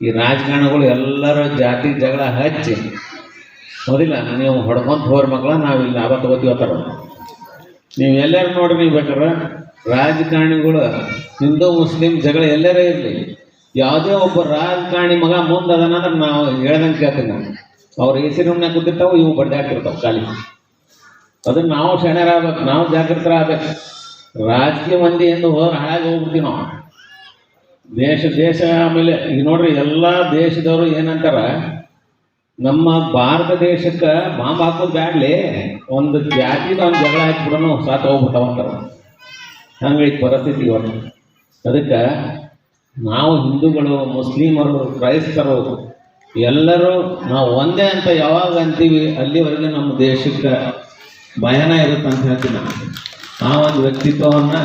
ಈ ರಾಜಕಾರಣಗಳು ಎಲ್ಲರ ಜಾತಿ ಜಗಳ ಹಚ್ಚಿ ಹೌದಿಲ್ಲ ನೀವು ಹೊಡ್ಕೊಂತ ಹೋರ್ ಮಕ್ಕಳ ನಾವು ಇಲ್ಲಿ ಲಾಭ ತಗೋತೀವಿ ನೀವು ಎಲ್ಲರೂ ನೋಡ್ರಿ ನೀವು ಬೇಕಾರೆ ರಾಜಕಾರಣಿಗಳು, ಹಿಂದೂ, ಮುಸ್ಲಿಂ ಜಗಳ ಎಲ್ಲರೇ ಇರಲಿ. ಯಾವುದೇ ಒಬ್ಬ ರಾಜಕಾರಣಿ ಮಗ ಮುಂದೆ ಅದನಂದ್ರೆ ನಾವು ಹೇಳ್ದಂಗೆ ಕೇಳ್ತೀನಿ ನಾನು. ಅವ್ರ ಎ ಸಿ ರೂಮ್ನಾಗ ಕೂತಿರ್ತಾವೆ, ಇವು ಬಡ್ದಾಡ್ತಿರ್ತಾವೆ ಖಾಲಿ. ಅದನ್ನ ನಾವು ಶರಣರಾಗ್ಬೇಕು ನಾವು ಜಾಗೃತರಾಗಬೇಕು ರಾಜಕೀಯ ಮಂದಿಯಿಂದ ಹೋದ್ರೆ ಹಾಳಾಗಿ ಹೋಗ್ಬಿಡ್ತೀವಿ ನಾವು. ದೇಶ ದೇಶ ಆಮೇಲೆ, ಈಗ ನೋಡ್ರಿ, ಎಲ್ಲ ದೇಶದವರು ಏನಂತಾರ ನಮ್ಮ ಭಾರತ ದೇಶಕ್ಕೆ ಬಾಂಬ್ ಹಾಕೋದು ಬ್ಯಾಡ್ಲಿ? ಒಂದು ಜಾತಿ ಒಂದು ಜಗಳ ಹಾಕ್ಬಿಡೋನು ಸಾಕು ಹೋಗ್ಬಿಟ್ಟವಂತಾರ ಹಂಗೈತಿ ಪರಿಸ್ಥಿತಿ ಇವತ್ತು ಅದಕ್ಕೆ ನಾವು ಹಿಂದೂಗಳು, ಮುಸ್ಲಿಮರು, ಕ್ರೈಸ್ತರು, ಎಲ್ಲರೂ ನಾವು ಒಂದೇ ಅಂತ ಯಾವಾಗ ಅಂತೀವಿ, ಅಲ್ಲಿವರೆಗೆ ನಮ್ಮ ದೇಶಕ್ಕೆ ಭಯನ ಇರುತ್ತೆ ಅಂತ ಹೇಳ್ತೀನಿ ಆ ಒಂದು ವ್ಯಕ್ತಿತ್ವವನ್ನು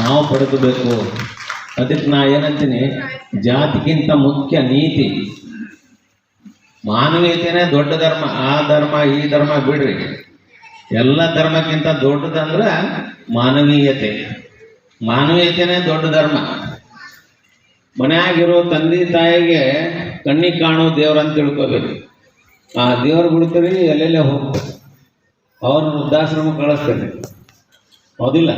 ನಾವು ಪಡೆದುಬೇಕು. ಅದಕ್ಕೆ ನಾ ಏನಂತೀನಿ? ಜಾತಿಗಿಂತ ಮುಖ್ಯ ನೀತಿ. ಮಾನವೀಯತೆನೇ ದೊಡ್ಡ ಧರ್ಮ, ಆ ಧರ್ಮ, ಈ ಧರ್ಮ ಬಿಡ್ರಿ. ಎಲ್ಲ ಧರ್ಮಕ್ಕಿಂತ ದೊಡ್ಡದಂದ್ರೆ ಮಾನವೀಯತೆ. ಮಾನವೀಯತೆನೇ ದೊಡ್ಡ ಧರ್ಮ. ಮನೆಯಾಗಿರೋ ತಂದೆ ತಾಯಿಗೆ ಕಣ್ಣಿಗೆ ಕಾಣೋ ದೇವ್ರಂತ ತಿಳ್ಕೊಬೇಕು. ಆ ದೇವ್ರು ಬಿಡ್ತೀರಿ, ಎಲ್ಲೆಲ್ಲೇ ಹೋಗ್ತಾರೆ ಅವ್ರ ವೃದ್ಧಾಶ್ರಮ ಕಳಿಸ್ತೀರಿ ಹೌದಿಲ್ಲ?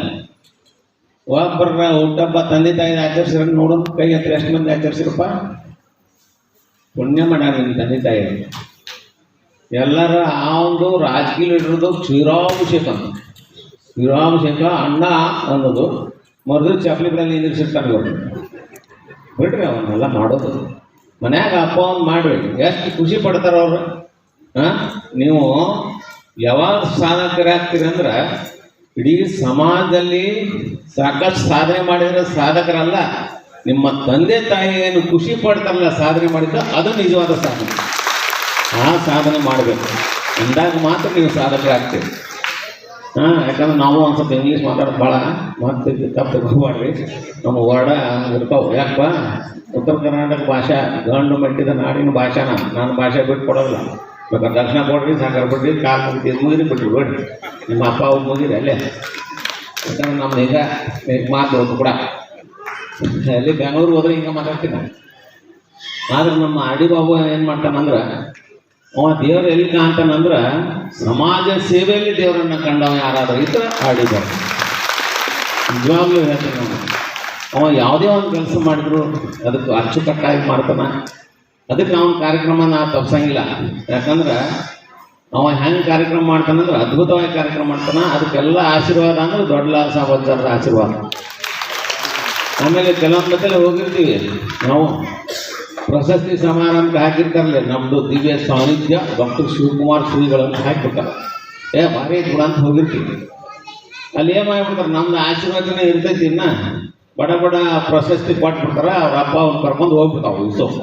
ಒಬ್ಬರ ಹುಟ್ಟಬ್ಬ ತಂದೆ ತಾಯಿ ಆಚರಿಸಿರ ನೋಡೋದು ಕೈ ಹತ್ರ ಎಷ್ಟು ಮಂದಿ ಆಚರಿಸಿರಪ್ಪ? ಪುಣ್ಯ ಮಾಡ್ಯಾರ ನಿಮ್ಮ ತಂದೆ ತಾಯಿ ಎಲ್ಲರ ಆ ಒಂದು ರಾಜಕೀಯ ಲೀಡರ್ದು ಅಂತ ಕ್ಷೀರಾಭಿಷೇಕ ಅಣ್ಣ ಅನ್ನೋದು ಮೊದಲು ಚಪ್ಪಲಿ ನಿಂದಿರ್ಸಿರ್ತಾನೆ ಇವರು. ಬಿಡ್ರಿ ಅವನ್ನೆಲ್ಲ ಮಾಡೋದು. ಮನ್ಯಾಗ ಅಪ್ಪ ಅವ್ನು ಮಾಡಬೇಡಿ ಎಷ್ಟು ಖುಷಿ ಪಡ್ತಾರ ಅವರು? ಹಾಂ? ನೀವು ಯಾವಾಗ ಸಾಧಕರಾಗ್ತೀರಿ ಅಂದ್ರೆ ಇಡೀ ಸಮಾಜದಲ್ಲಿ ಸಾಕಷ್ಟು ಸಾಧನೆ ಮಾಡಿದರೆ ಸಾಧಕರಲ್ಲ. ನಿಮ್ಮ ತಂದೆ ತಾಯಿ ಏನು ಖುಷಿ ಪಡ್ತಾರಲ್ಲ ಸಾಧನೆ ಮಾಡಿದ್ದು ಅದು ನಿಜವಾದ ಸಾಧನೆ. ಆ ಸಾಧನೆ ಮಾಡಬೇಕು. ಅಂದಾಗ ಮಾತ್ರ ನೀವು ಸಾಧಕರಾಗ್ತೀರಿ ಹಾಂ, ಯಾಕಂದ್ರೆ ನಾವು ಒಂದು ಸ್ವಲ್ಪ ಇಂಗ್ಲೀಷ್ ಮಾತಾಡೋದು ಭಾಳ ಮತ್ತೆ ತಪ್ಪು ಹೋಗ್ಬಾಡ್ರಿ ನಮ್ಮ ವರ್ಡ ಇರ್ತಾವೆ. ಯಾಕಪ್ಪ? ಉತ್ತರ ಕರ್ನಾಟಕ ಭಾಷೆ, ಗಂಡು ಮಟ್ಟಿದ ನಾಡಿನ ಭಾಷೆನ ನಾನು ಭಾಷೆ ಬಿಟ್ಟು ಕೊಡೋಲ್ಲ ಬೇಕಾದ್ರೆ ದರ್ಶನ ಕೊಡ್ರಿ ಸಾಕಾರ ಬಿಡ್ರಿ, ಕಾಲು ಮುಗಿದು ಮುಗಿದ್ರಿ ಬಿಟ್ರಿ ಬಿಡ್ರಿ ನಿಮ್ಮ ಅಪ್ಪ ಅವ್ರು ಮುಗಿರಿ ಅಲ್ಲೇ. ಯಾಕಂದ್ರೆ ನಮ್ದು ಈಗ ಮಾತು ಕೂಡ. ಅಲ್ಲಿ ಬೆಂಗಳೂರಿಗೆ ಹೋದ್ರೆ ಹಿಂಗೆ ಮಾತಾಡ್ತೀನಿ. ಆದ್ರೆ ನಮ್ಮ ಆಡಿ ಬಾಬು ಏನು ಮಾಡ್ತಾನಂದ್ರೆ, ಅವ ದೇವ್ರ ಎಲ್ಲಿ ಕಾಣ್ತಾನಂದ್ರೆ, ಸಮಾಜ ಸೇವೆಯಲ್ಲಿ ದೇವರನ್ನ ಕಂಡವ ಯಾರಾದ್ರೂ ಇದ್ರೆ ಆಡಿ ಬಾಬು. ನಿಜವಾಗ್ಲೂ ಹೇಳ್ತೀನಿ ಅವ ಯಾವುದೇ ಒಂದು ಕೆಲಸ ಮಾಡಿದ್ರು ಅದಕ್ಕೆ ಅಚ್ಚುಕಟ್ಟಾಗಿ ಮಾಡ್ತಾನ. ಅದಕ್ಕೆ ಅವನ ಕಾರ್ಯಕ್ರಮ ನಾ ತಪ್ಸಂಗಿಲ್ಲ. ಯಾಕಂದ್ರೆ, ಅವ ಹೆಂಗೆ ಕಾರ್ಯಕ್ರಮ ಮಾಡ್ತಾನಂದ್ರೆ, ಅದ್ಭುತವಾಗಿ ಕಾರ್ಯಕ್ರಮ ಮಾಡ್ತಾನ. ಅದಕ್ಕೆಲ್ಲ ಆಶೀರ್ವಾದ ಅಂದ್ರೆ ದೊಡ್ಡ ಸಾವಜ್ಜರದ ಆಶೀರ್ವಾದ. ಆಮೇಲೆ ಕೆಲವೊಂದು ಹೋಗಿರ್ತೀವಿ. ನಾವು ಪ್ರಶಸ್ತಿ ಸಮಾರಂಭ ಹಾಕಿರ್ತಾರಲ್ಲ ನಮ್ಮದು ದಿವ್ಯ ಸಾನ್ನಿಧ್ಯ ಡಾಕ್ಟರ್ ಶಿವಕುಮಾರ್ ಶ್ರೀಗಳನ್ನು ಹಾಕಿರ್ತಾರೆ. ಏ, ಭಾರಿ ಗುಣ ಅಂತ ಹೋಗಿರ್ತೀವಿ. ಅಲ್ಲಿ ಏನು ಮಾಡ್ಬಿಡ್ತಾರೆ, ನಮ್ದು ಆಶೀರ್ವಾದನೇ ಇರ್ತೈತಿ ಇನ್ನ. ಬಡ ಬಡ ಪ್ರಶಸ್ತಿ ಕೊಟ್ಬಿಡ್ತಾರೆ, ಅವ್ರ ಅಪ್ಪ ಅವ್ರು ಕರ್ಕೊಂಡು ಹೋಗ್ಬಿಡ್ತಾವೆ ಇಸೋ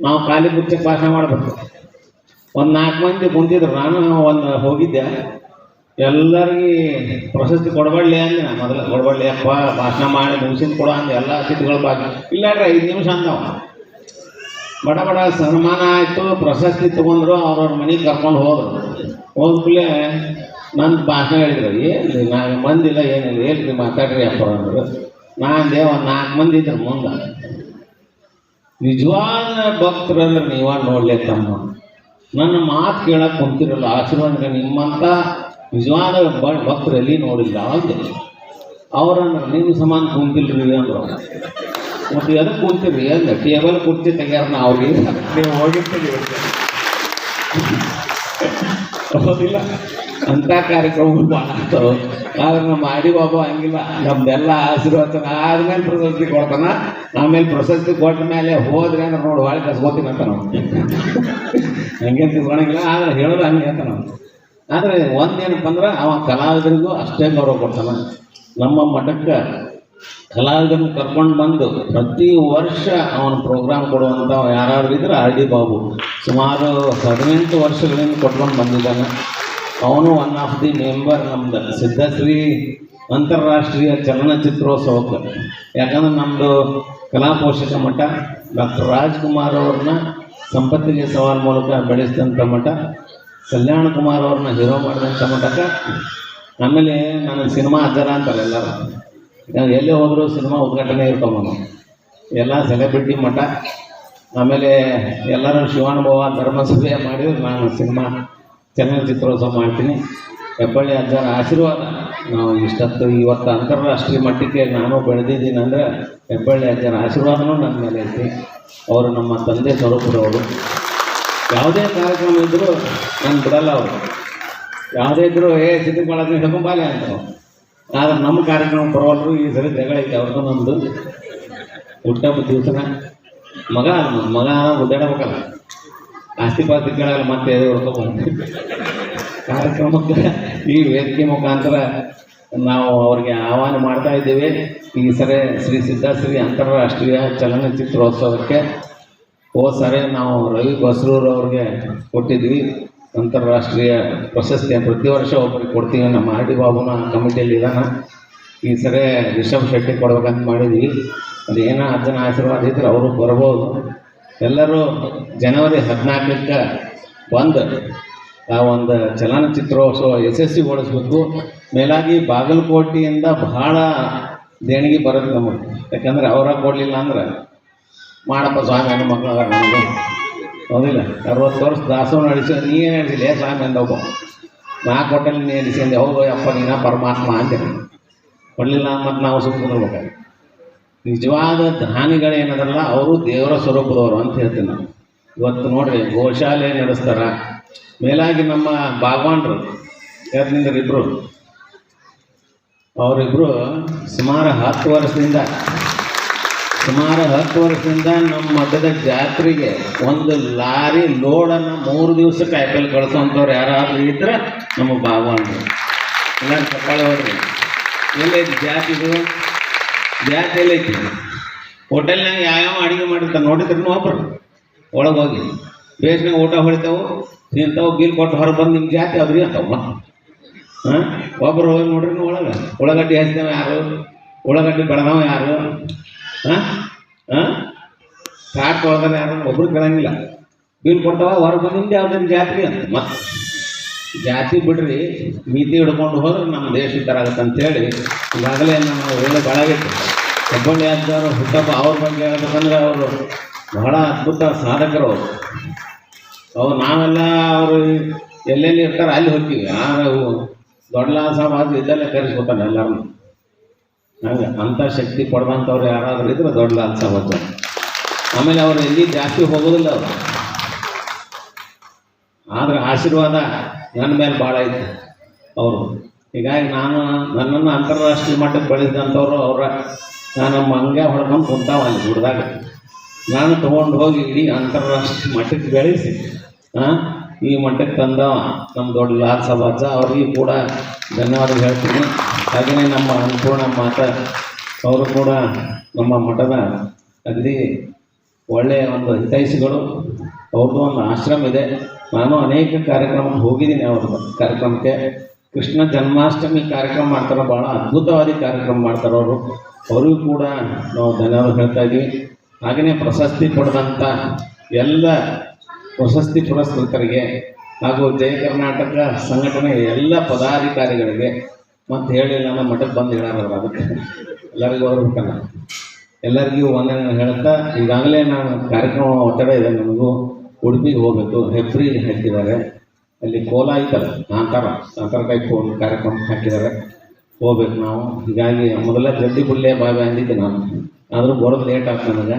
ನಾವು ಖಾಲಿ ಬುಚ್ಚಕ್ಕೆ ಭಾಷಣ ಮಾಡ್ಬೇಕು. ಒಂದು ನಾಲ್ಕು ಮಂದಿ ಮುಂದಿದ್ರು ನಾನು ಒಂದು ಹೋಗಿದ್ದೆ. ಎಲ್ಲರಿಗೆ ಪ್ರಶಸ್ತಿ ಕೊಡಬಾಡ್ಲಿ ಅಂದ್ರೆ ನಾನು ಮೊದಲು ಅಪ್ಪ, ಭಾಷಣ ಮಾಡಿ ಮುಗಿಸಿದ ಕೊಡ ಅಂದೆ ಎಲ್ಲ ಅತಿಥಿಗಳು ಬಾಕಿ ಇಲ್ಲಾಂದ್ರೆ ಐದು ನಿಮಿಷ ಅಂದವ. ಬಡ ಬಡ ಸನ್ಮಾನ ಆಯಿತು, ಪ್ರಶಸ್ತಿ ತಗೊಂಡ್ರು, ಅವ್ರವ್ರ ಮನೆಗೆ ಕರ್ಕೊಂಡು ಹೋದ್ರು. ಹೋದ್ಕೂಲೆ ನನ್ನ ಭಾಷಣ ಹೇಳಿದ್ರು ಏನು ನಾನು ಮಂದಿಲ್ಲ, ಏನಿಲ್ಲ ಹೇಳ್ರಿ ಮಾತಾಡ್ರಿ ಅಪ್ಪ ಅಂದರು. ನಾನು ದೇವ ನಾಲ್ಕು ಮಂದಿ ಇದ್ರು ಮುಂದೆ. ನಿಜವಾದ ಭಕ್ತರು ಅಂದ್ರೆ ನೀವ ನೋಡ್ಲೇ ತಮ್ಮ. ನನ್ನ ಮಾತು ಕೇಳಕ್ಕೆ ಕುಂತಿರಲ್ಲ, ಆಶೀರ್ವಾದ ನಿಮ್ಮಂಥ ನಿಜವಾದ ಭಕ್ತರಲ್ಲಿ ಭಕ್ತರು ಎಲ್ಲಿ ನೋಡಿಲ್ಲ ಅಂದೆ ಅವರನ್ನು ನಿಮ್ಮ ಸಮಾನ ಕುಂತಿಲ್ರಿ ಅಂದ್ರು. ಮತ್ತು ಎದಕ್ಕೆ ಕುಂತೀರಿ? ಅಂದೆ ಟೇಬಲ್ ಕುರ್ತಿ ತೆಗ್ಯಾರ ನಾ ಅವ್ರಿಗೆ. ನೀವು ಹೋಗಿರ್ತೀರಿ ಹೌದಿಲ್ಲ. ಅಂಥ ಕಾರ್ಯಕ್ರಮಗಳು ಭಾಳ ಆಗ್ತಾವೆ ಆದ್ರೆ ನಮ್ಮ ಆಡಿ ಬಾಬಾ ಹಂಗಿಲ್ಲ. ನಮ್ದೆಲ್ಲ ಆಶೀರ್ವಾದ ಆದ್ಮೇಲೆ ಪ್ರಶಸ್ತಿ ಕೊಡ್ತಾನ. ಆಮೇಲೆ ಪ್ರಶಸ್ತಿ ಕೊಟ್ಟ ಮೇಲೆ ಹೋದ್ರೆ ಅಂದ್ರೆ ನೋಡಿ ಒಳಗೆ ಕಸ್ಕೋತೀನಿ ಅಂತ ನಾವು. ಹಂಗೆ ತಿಳ್ಕೊಳಂಗಿಲ್ಲ ಆದ್ರೆ ಹೇಳೋದು ಹಂಗೆ ಅಂತ ನಾವು. ಆದರೆ ಒಂದೇನಪ್ಪ ಅಂದ್ರೆ ಅವ ಕಲಾವಿದರಿಗೂ ಅಷ್ಟೇ ಗೌರವ ಕೊಡ್ತಾನೆ. ನಮ್ಮ ಮಠಕ್ಕೆ ಕಲಾವಿದನ ಕರ್ಕೊಂಡು ಬಂದು ಪ್ರತಿ ವರ್ಷ ಅವನ ಪ್ರೋಗ್ರಾಮ್ ಕೊಡುವಂಥ ಯಾರಾದ್ರೂ ಇದ್ರೆ ಆರ್ ಡಿ ಬಾಬು. ಸುಮಾರು ಹದಿನೆಂಟು ವರ್ಷಗಳಿಂದ ಕೊಟ್ಕೊಂಡು ಬಂದಿದ್ದಾನೆ. ಅವನು ಒನ್ ಆಫ್ ದಿ ಮೆಂಬರ್ ನಮ್ದು ಸಿದ್ಧಶ್ರೀ ಅಂತಾರಾಷ್ಟ್ರೀಯ ಚಲನಚಿತ್ರೋತ್ಸವಕ್ಕೆ. ಯಾಕಂದ್ರೆ ನಮ್ಮದು ಕಲಾ ಪೋಷಕ ಮಠ ಡಾಕ್ಟರ್ ರಾಜ್ಕುಮಾರ್ ಅವ್ರನ್ನ ಸಂಪತ್ತಿಗೆ ಸವಾಲ್ ಮೂಲಕ ಬೆಳೆಸಿದಂಥ ಮಠ. ಕಲ್ಯಾಣ ಕುಮಾರ್ ಅವ್ರನ್ನ ಹೀರೋ ಮಾಡಿದಂಥ ಮಠಕ್ಕೆ ಆಮೇಲೆ ನನ್ನ ಸಿನಿಮಾ ಅಜ್ಜರ ಅಂತಾರೆ ಎಲ್ಲರೂ. ನಾವು ಎಲ್ಲೇ ಹೋದರೂ ಸಿನಿಮಾ ಉದ್ಘಾಟನೆ ಇರ್ತಾವ ನಾವು ಎಲ್ಲ ಸೆಲೆಬ್ರಿಟಿ ಮಠ. ಆಮೇಲೆ ಎಲ್ಲರೂ ಶಿವಾನುಭವ ಧರ್ಮಸಭೆ ಮಾಡಿದ್ರೆ ನಾನು ಸಿನಿಮಾ ಚಲನಚಿತ್ರೋತ್ಸವ ಮಾಡ್ತೀನಿ. ಹೆಬ್ಬಳ್ಳಿ ಅಜ್ಜರ ಆಶೀರ್ವಾದ. ನಾವು ಇಷ್ಟೊತ್ತು ಇವತ್ತು ಅಂತಾರಾಷ್ಟ್ರೀಯ ಮಟ್ಟಕ್ಕೆ ನಾನು ಬೆಳೆದಿದ್ದೀನಿ ಅಂದರೆ ಹೆಬ್ಬಳ್ಳಿ ಅಜ್ಜರ ಆಶೀರ್ವಾದನೂ ನನ್ನ ಮೇಲೆ ಐತಿ. ಅವರು ನಮ್ಮ ತಂದೆ ಸ್ವರೂಪದವರು. ಯಾವುದೇ ಕಾರ್ಯಕ್ರಮ ಇದ್ದರೂ ನಾನು ಬಿಡಲ್ಲ ಅವರು. ಯಾವುದೇ ಇದ್ದರೂ ಏ ಸಿದ್ಧಿ ಮಾಡೋದನ್ನ ಹಿಡ್ಕೊಂಬಾಲೆ ಅಂತ. ಆದ್ರೆ ನಮ್ಮ ಕಾರ್ಯಕ್ರಮ ಪರವಾಗಿ ಈ ಸರಿ ಜಗಳ ಐತೆ ಅವ್ರದ್ದು ನಮ್ಮದು ಹುಟ್ಟಬ್ಬ ದಿವಸನ ಮಗ ಮಗ ಮುದ್ದಾಡಬೇಕಲ್ಲ ಆಸ್ತಿ ಪಾಸ್ತಿ ಕೇಳಲ್ಲ, ಮತ್ತೆ ಹೊಡ್ಕೊಬಂದು ಕಾರ್ಯಕ್ರಮಕ್ಕೆ ಈ ವೇದಿಕೆ ಮುಖಾಂತರ ನಾವು ಅವ್ರಿಗೆ ಆಹ್ವಾನ ಮಾಡ್ತಾ ಇದ್ದೇವೆ. ಈ ಸರಿ ಶ್ರೀ ಸಿದ್ಧಾಶ್ರೀ ಅಂತಾರಾಷ್ಟ್ರೀಯ ಚಲನಚಿತ್ರೋತ್ಸವಕ್ಕೆ ಹೋದ ಸರಿ, ನಾವು ರವಿ ಬಸ್ರೂರವ್ರಿಗೆ ಕೊಟ್ಟಿದ್ವಿ ಅಂತಾರಾಷ್ಟ್ರೀಯ ಪ್ರಶಸ್ತಿ ಪ್ರತಿ ವರ್ಷ ಒಬ್ಬರಿಗೆ ಕೊಡ್ತೀವಿ. ನಮ್ಮ ಆರ್ ಡಿ ಬಾಬುನ ಕಮಿಟಿಯಲ್ಲಿ ಇದಾನ ಈ ಸರಿ ರಿಷಬ್ ಶೆಟ್ಟಿ ಕೊಡ್ಬೇಕಂತ ಮಾಡಿದ್ವಿ. ಅದು ಏನೋ ಅರ್ಜನ ಆಶೀರ್ವಾದ ಇದ್ರೆ ಅವರು ಬರ್ಬೋದು. ಎಲ್ಲರೂ ಜನವರಿ ಹದಿನಾಲ್ಕಕ್ಕೆ ಬಂದು ಆ ಒಂದು ಚಲನಚಿತ್ರೋತ್ಸವ ಯಶಸ್ವಿಗೊಳಿಸ್ಬೇಕು. ಮೇಲಾಗಿ ಬಾಗಲಕೋಟೆಯಿಂದ ಬಹಳ ದೇಣಿಗೆ ಬರುತ್ತೆ ನಮಗೆ. ಯಾಕಂದ್ರೆ ಅವರ ಕೊಡಲಿಲ್ಲ ಅಂದ್ರೆ ಮಾಡಪ್ಪ ಸ್ವಾಮಿ, ನನ್ನ ಮಕ್ಕಳು ಹೌದಿಲ್ಲ, ಅರವತ್ತು ವರ್ಷ ದಾಸೋಹ ನಡೆಸಿ ನೀ ಏನು ನಡೆಸಿಲ್ಲ ಸ್ವಾಮಿ ಅಂದವ ನಾ ಕೊಟ್ಟಲ್ಲಿ ನೀ ನಡೆಸಿಂದೆ ಹೌದು ಅಪ್ಪ ನೀನ ಪರಮಾತ್ಮ ಅಂದೆ. ಕೊಡಲಿಲ್ಲ ಮತ್ತು ನಾವು ಸುಮ್ಮನೆ ನಿಜವಾದ ದಾನಿಗಳೇನದಲ್ಲ ಅವರು ದೇವರ ಸ್ವರೂಪದವರು ಅಂತ ಹೇಳ್ತೀನಿ ನಾನು. ಇವತ್ತು ನೋಡ್ರಿ, ಗೋಶಾಲೆ ನಡೆಸ್ತಾರ. ಮೇಲಾಗಿ ನಮ್ಮ ಬಾಗವಾನ್ರು ಇಬ್ಬರು ಅವರಿಬ್ಬರು ಸುಮಾರು ಹತ್ತು ವರ್ಷದಿಂದ ಸುಮಾರು ಹತ್ತು ವರ್ಷದಿಂದ ನಮ್ಮ ಮಠದ ಜಾತ್ರೆಗೆ ಒಂದು ಲಾರಿ ಲೋಡನ್ನು ಮೂರು ದಿವಸ ಕಾಯಿಪಲ್ಲೆ ಕಳ್ಸೋಂತವ್ರು ಯಾರಾದರೂ ಇದ್ರೆ ನಮ್ಮ ಬಾಗವಾನ್ರು ಇಲ್ಲ, ಚಪ್ಪಾಳೆ ಹೋದ್ರಿ. ಎಲ್ಲೈತಿ ಜಾತಿದು ಜಾತಿ ಎಲ್ಲೈತಿ ಹೋಟೆಲ್ನಾಗ ಯಾವ್ಯಾವ ಅಡುಗೆ ಮಾಡಿರ್ತಾರೆ ನೋಡಿದ್ರೆ ಒಬ್ಬರು ಒಳಗೆ ಹೋಗಿ. ಬೇಸ್ನಾಗ ಊಟ ಹೊಡಿತಾವು, ತಿಂತಾವು, ಬಿಲ್ ಕೊಟ್ಟು ಹೊರಗೆ ಬಂದು ನಿಮ್ಮ ಜಾತಿ ಅವ್ರಿಗೆ ಅಂತಾವ ಹಾಂ? ಒಬ್ಬರು ಹೋಗಿ ನೋಡ್ರಿ ಒಳಗೆ. ಉಳ್ಳಾಗಡ್ಡಿ ಹಚ್ಚಿದವ ಯಾರು? ಉಳ್ಳಾಗಡ್ಡಿ ಬೆಳೆದವ ಯಾರು? ಹಾಂ? ಹಾಂ? ಸಾಕು ಯಾರು ಒಬ್ರು ಕೇಳಂಗಿಲ್ಲ. ಬಿಲ್ ಕೊಡ್ತಾವ ಹೊರಗೆ ಬಂದಿಂದ ಯಾವ್ದು ಜಾತ್ರೆ ಅಂತ. ಮತ್ತೆ ಜಾತಿ ಬಿಡ್ರಿ ಮಿತಿ ಹಿಡ್ಕೊಂಡು ಹೋದ್ರೆ ನಮ್ಮ ದೇಶ ಈ ಥರ ಆಗುತ್ತೆ ಅಂತೇಳಿ ಈಗಾಗಲೇ ನಮ್ಮ ಒಳ್ಳೆ ಬಳಗಿತ್ತು ಹೆಬ್ಬಳ್ಳಿ ಆದವರು ಹುಟ್ಟಪ್ಪ ಅವ್ರ ಬಗ್ಗೆ ಹೇಳ್ಬೇಕಂದ್ರೆ ಅವರು ಬಹಳ ಅದ್ಭುತ ಸಾಧಕರು ಅವರು. ಅವ್ರು ನಾವೆಲ್ಲ ಅವರು ಎಲ್ಲೆಲ್ಲಿ ಇರ್ತಾರೆ ಅಲ್ಲಿ ಹೋಗ್ತೀವಿ. ಆ ದೊಡ್ಡ ಸಾಬ್ ಅದು ಇದೆಲ್ಲ ಕರೆಸ್ಕೊತಾನೆ ಎಲ್ಲರನ್ನು. ಅಂಥ ಶಕ್ತಿ ಕೊಡುವಂಥವ್ರು ಯಾರಾದರೂ ಇದ್ರೆ ದೊಡ್ಡ ಲಾಲ್ ಸಾಬ್ ಅಂತ ಆಮೇಲೆ ಅವ್ರು ಎಲ್ಲಿ ಜಾಸ್ತಿ ಹೋಗೋದಿಲ್ಲ ಅವರು. ಆದ್ರೆ ಆಶೀರ್ವಾದ ನನ್ನ ಮೇಲೆ ಭಾಳ ಐತೆ. ಅವರು. ಹೀಗಾಗಿ ನಾನು ನನ್ನನ್ನು ಅಂತಾರಾಷ್ಟ್ರೀಯ ಮಟ್ಟಕ್ಕೆ ಬೆಳೆಸಿದಂಥವ್ರು ಅವರ ನಾನು ನಮ್ಮ ಹಂಗೆ ಹೊಡ್ಕೊಂಡು ಕುಂತಾವ ಅಲ್ಲಿ ಗುಡ್ದಾಗ. ನಾನು ತೊಗೊಂಡು ಹೋಗಿ ಇಡೀ ಅಂತಾರಾಷ್ಟ್ರೀಯ ಮಟ್ಟಕ್ಕೆ ಬೆಳೆಸಿ ಹಾಂ ಈ ಮಟ್ಟಕ್ಕೆ ತಂದವ. ನಮ್ಮ ದೊಡ್ಡ ಲಾಲ್ ಸಭಾಜ ಅವ್ರಿಗೆ ಕೂಡ ಧನ್ಯವಾದ ಹೇಳ್ತೀನಿ. ಹಾಗೆಯೇ ನಮ್ಮ ಅನ್ನಪೂರ್ಣ ಮಾತ, ಅವರು ಕೂಡ ನಮ್ಮ ಮಠದ ಅಗದಿ ಒಳ್ಳೆಯ ಒಂದು ಹಿತೈಷಿಗಳು. ಅವ್ರದ್ದು ಒಂದು ಆಶ್ರಮ ಇದೆ. ನಾನು ಅನೇಕ ಕಾರ್ಯಕ್ರಮಕ್ಕೆ ಹೋಗಿದ್ದೀನಿ ಅವ್ರ ಕಾರ್ಯಕ್ರಮಕ್ಕೆ. ಕೃಷ್ಣ ಜನ್ಮಾಷ್ಟಮಿ ಕಾರ್ಯಕ್ರಮ ಮಾಡ್ತಾರೆ ಭಾಳ ಅದ್ಭುತವಾದ ಕಾರ್ಯಕ್ರಮ ಮಾಡ್ತಾರೆ ಅವರು. ಅವರಿಗೂ ಕೂಡ ನಾವು ಧನ್ಯವಾದ ಹೇಳ್ತಾ ಇದ್ದೀವಿ. ಹಾಗೆಯೇ ಪ್ರಶಸ್ತಿ ಪಡೆದಂಥ ಎಲ್ಲ ಪ್ರಶಸ್ತಿ ಪುರಸ್ಕೃತರಿಗೆ ಹಾಗೂ ಜಯ ಕರ್ನಾಟಕ ಸಂಘಟನೆ ಎಲ್ಲ ಪದಾಧಿಕಾರಿಗಳಿಗೆ ಮತ್ತು ಹೇಳಿಲ್ಲ ನಮ್ಮ ಮಠಕ್ಕೆ ಬಂದು ಹೇಳಾರ ಅದಕ್ಕೆ. ಎಲ್ಲರಿಗೂ ಬರ್ಬೇಕಲ್ಲ ಎಲ್ಲರಿಗೂ ಒಂದೇ ಹೇಳ್ತಾ ಈಗಾಗಲೇ ನಾನು ಕಾರ್ಯಕ್ರಮ ಒತ್ತಡ ಇದೆ ನಮಗೂ. ಉಡುಪಿಗೆ ಹೋಗಬೇಕು. ಹೆಫ್ರಿ ಹಾಕಿದ್ದಾರೆ. ಅಲ್ಲಿ ಕೋಲ ಐತಲ್ಲ ನಾಂತರ ನಾಂತರಕಾಯಿ ಒಂದು ಕಾರ್ಯಕ್ರಮ ಹಾಕಿದ್ದಾರೆ. ಹೋಗ್ಬೇಕು ನಾವು. ಹೀಗಾಗಿ ಮೊದಲ ಜಡ್ಡಿ ಬಾಯ್ ಬಾಯ್ ಅಂದಿದ್ದೆ ನಾನು. ಆದರೂ ಬರೋದು ಲೇಟ್ ಆಗ್ತದೆ ನನಗೆ.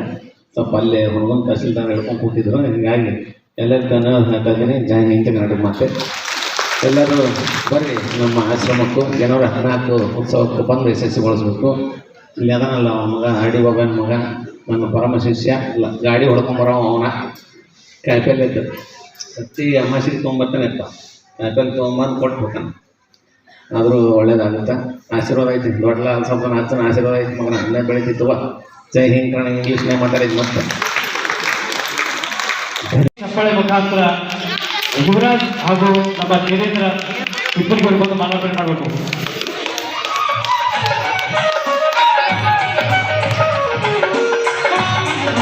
ಸ್ವಲ್ಪ ಅಲ್ಲೇ ಹುಡುಗನ ತಹಸೀಲ್ದಾರ್ ಹೇಳ್ಕೊಂಡು ಕೂತಿದ್ರು. ಹೀಗಾಗಿ ಎಲ್ಲರಿಗೂ ಧನ್ಯವಾದ ಹೇಳ್ತಾ ಇದ್ದೀನಿ. ಜೈ ಹಿಂದ್ ಮತ್ತೆ ಮಾತೆ ಎಲ್ಲರೂ ಬರ್ರಿ, ನಮ್ಮ ಆಶ್ರಮಕ್ಕೂ ಜನವರಿ ಹದಿನಾಲ್ಕು ಉತ್ಸವಕ್ಕೆ ಬಂದು ಯಶಸ್ವಿಗೊಳಿಸ್ಬೇಕು. ಇಲ್ಲಿ ಅದನ್ನಲ್ಲ ಅವನ ಮಗ ಹಾಡಿ ಹೋಗನ್ ಮಗ, ನನ್ನ ಪರಮ ಶಿಷ್ಯ. ಇಲ್ಲ ಗಾಡಿ ಹೊಡ್ಕೊಂಬರೋ ಅವನ. ಕಾಯಿಪಲ್ಲೆ ಇದ್ದು ಪ್ರತಿ ಅಮಾಸಿಗೆ ತೊಗೊಂಬರ್ತಾನೆ ಇರ್ತಾವ ಕಾಯಿಪಲ್ಲೆ ತೊಗೊಂಬಂದು ಕೊಟ್ಬಿಟ್ಟಾನ. ಆದರೂ ಒಳ್ಳೇದಾಗುತ್ತೆ. ಆಶೀರ್ವಾದ ಐತಿ. ದೊಡ್ಡ ಸ್ವಲ್ಪ ಅಚ್ಚನ ಆಶೀರ್ವಾದ ಐತಿ ಮಗನ. ಅಲ್ಲೇ ಬೆಳಿತಿತ್ತು. ಜೈ ಹಿಂದ್ ಕಣ. ಇಂಗ್ಲೀಷ್ನೇ ಮಾತಾಡಿದ್ ಮತ್ತೆ. ಮುಖಾಂತರ ಯುವರಾಜ್ ಹಾಗೂ ನಮ್ಮ ದೇವೇಂದ್ರ ಇಬ್ಬರಿಗೂ ಬಂದು ಮಾಲಾರ್ಪಣೆ ಮಾಡಬೇಕು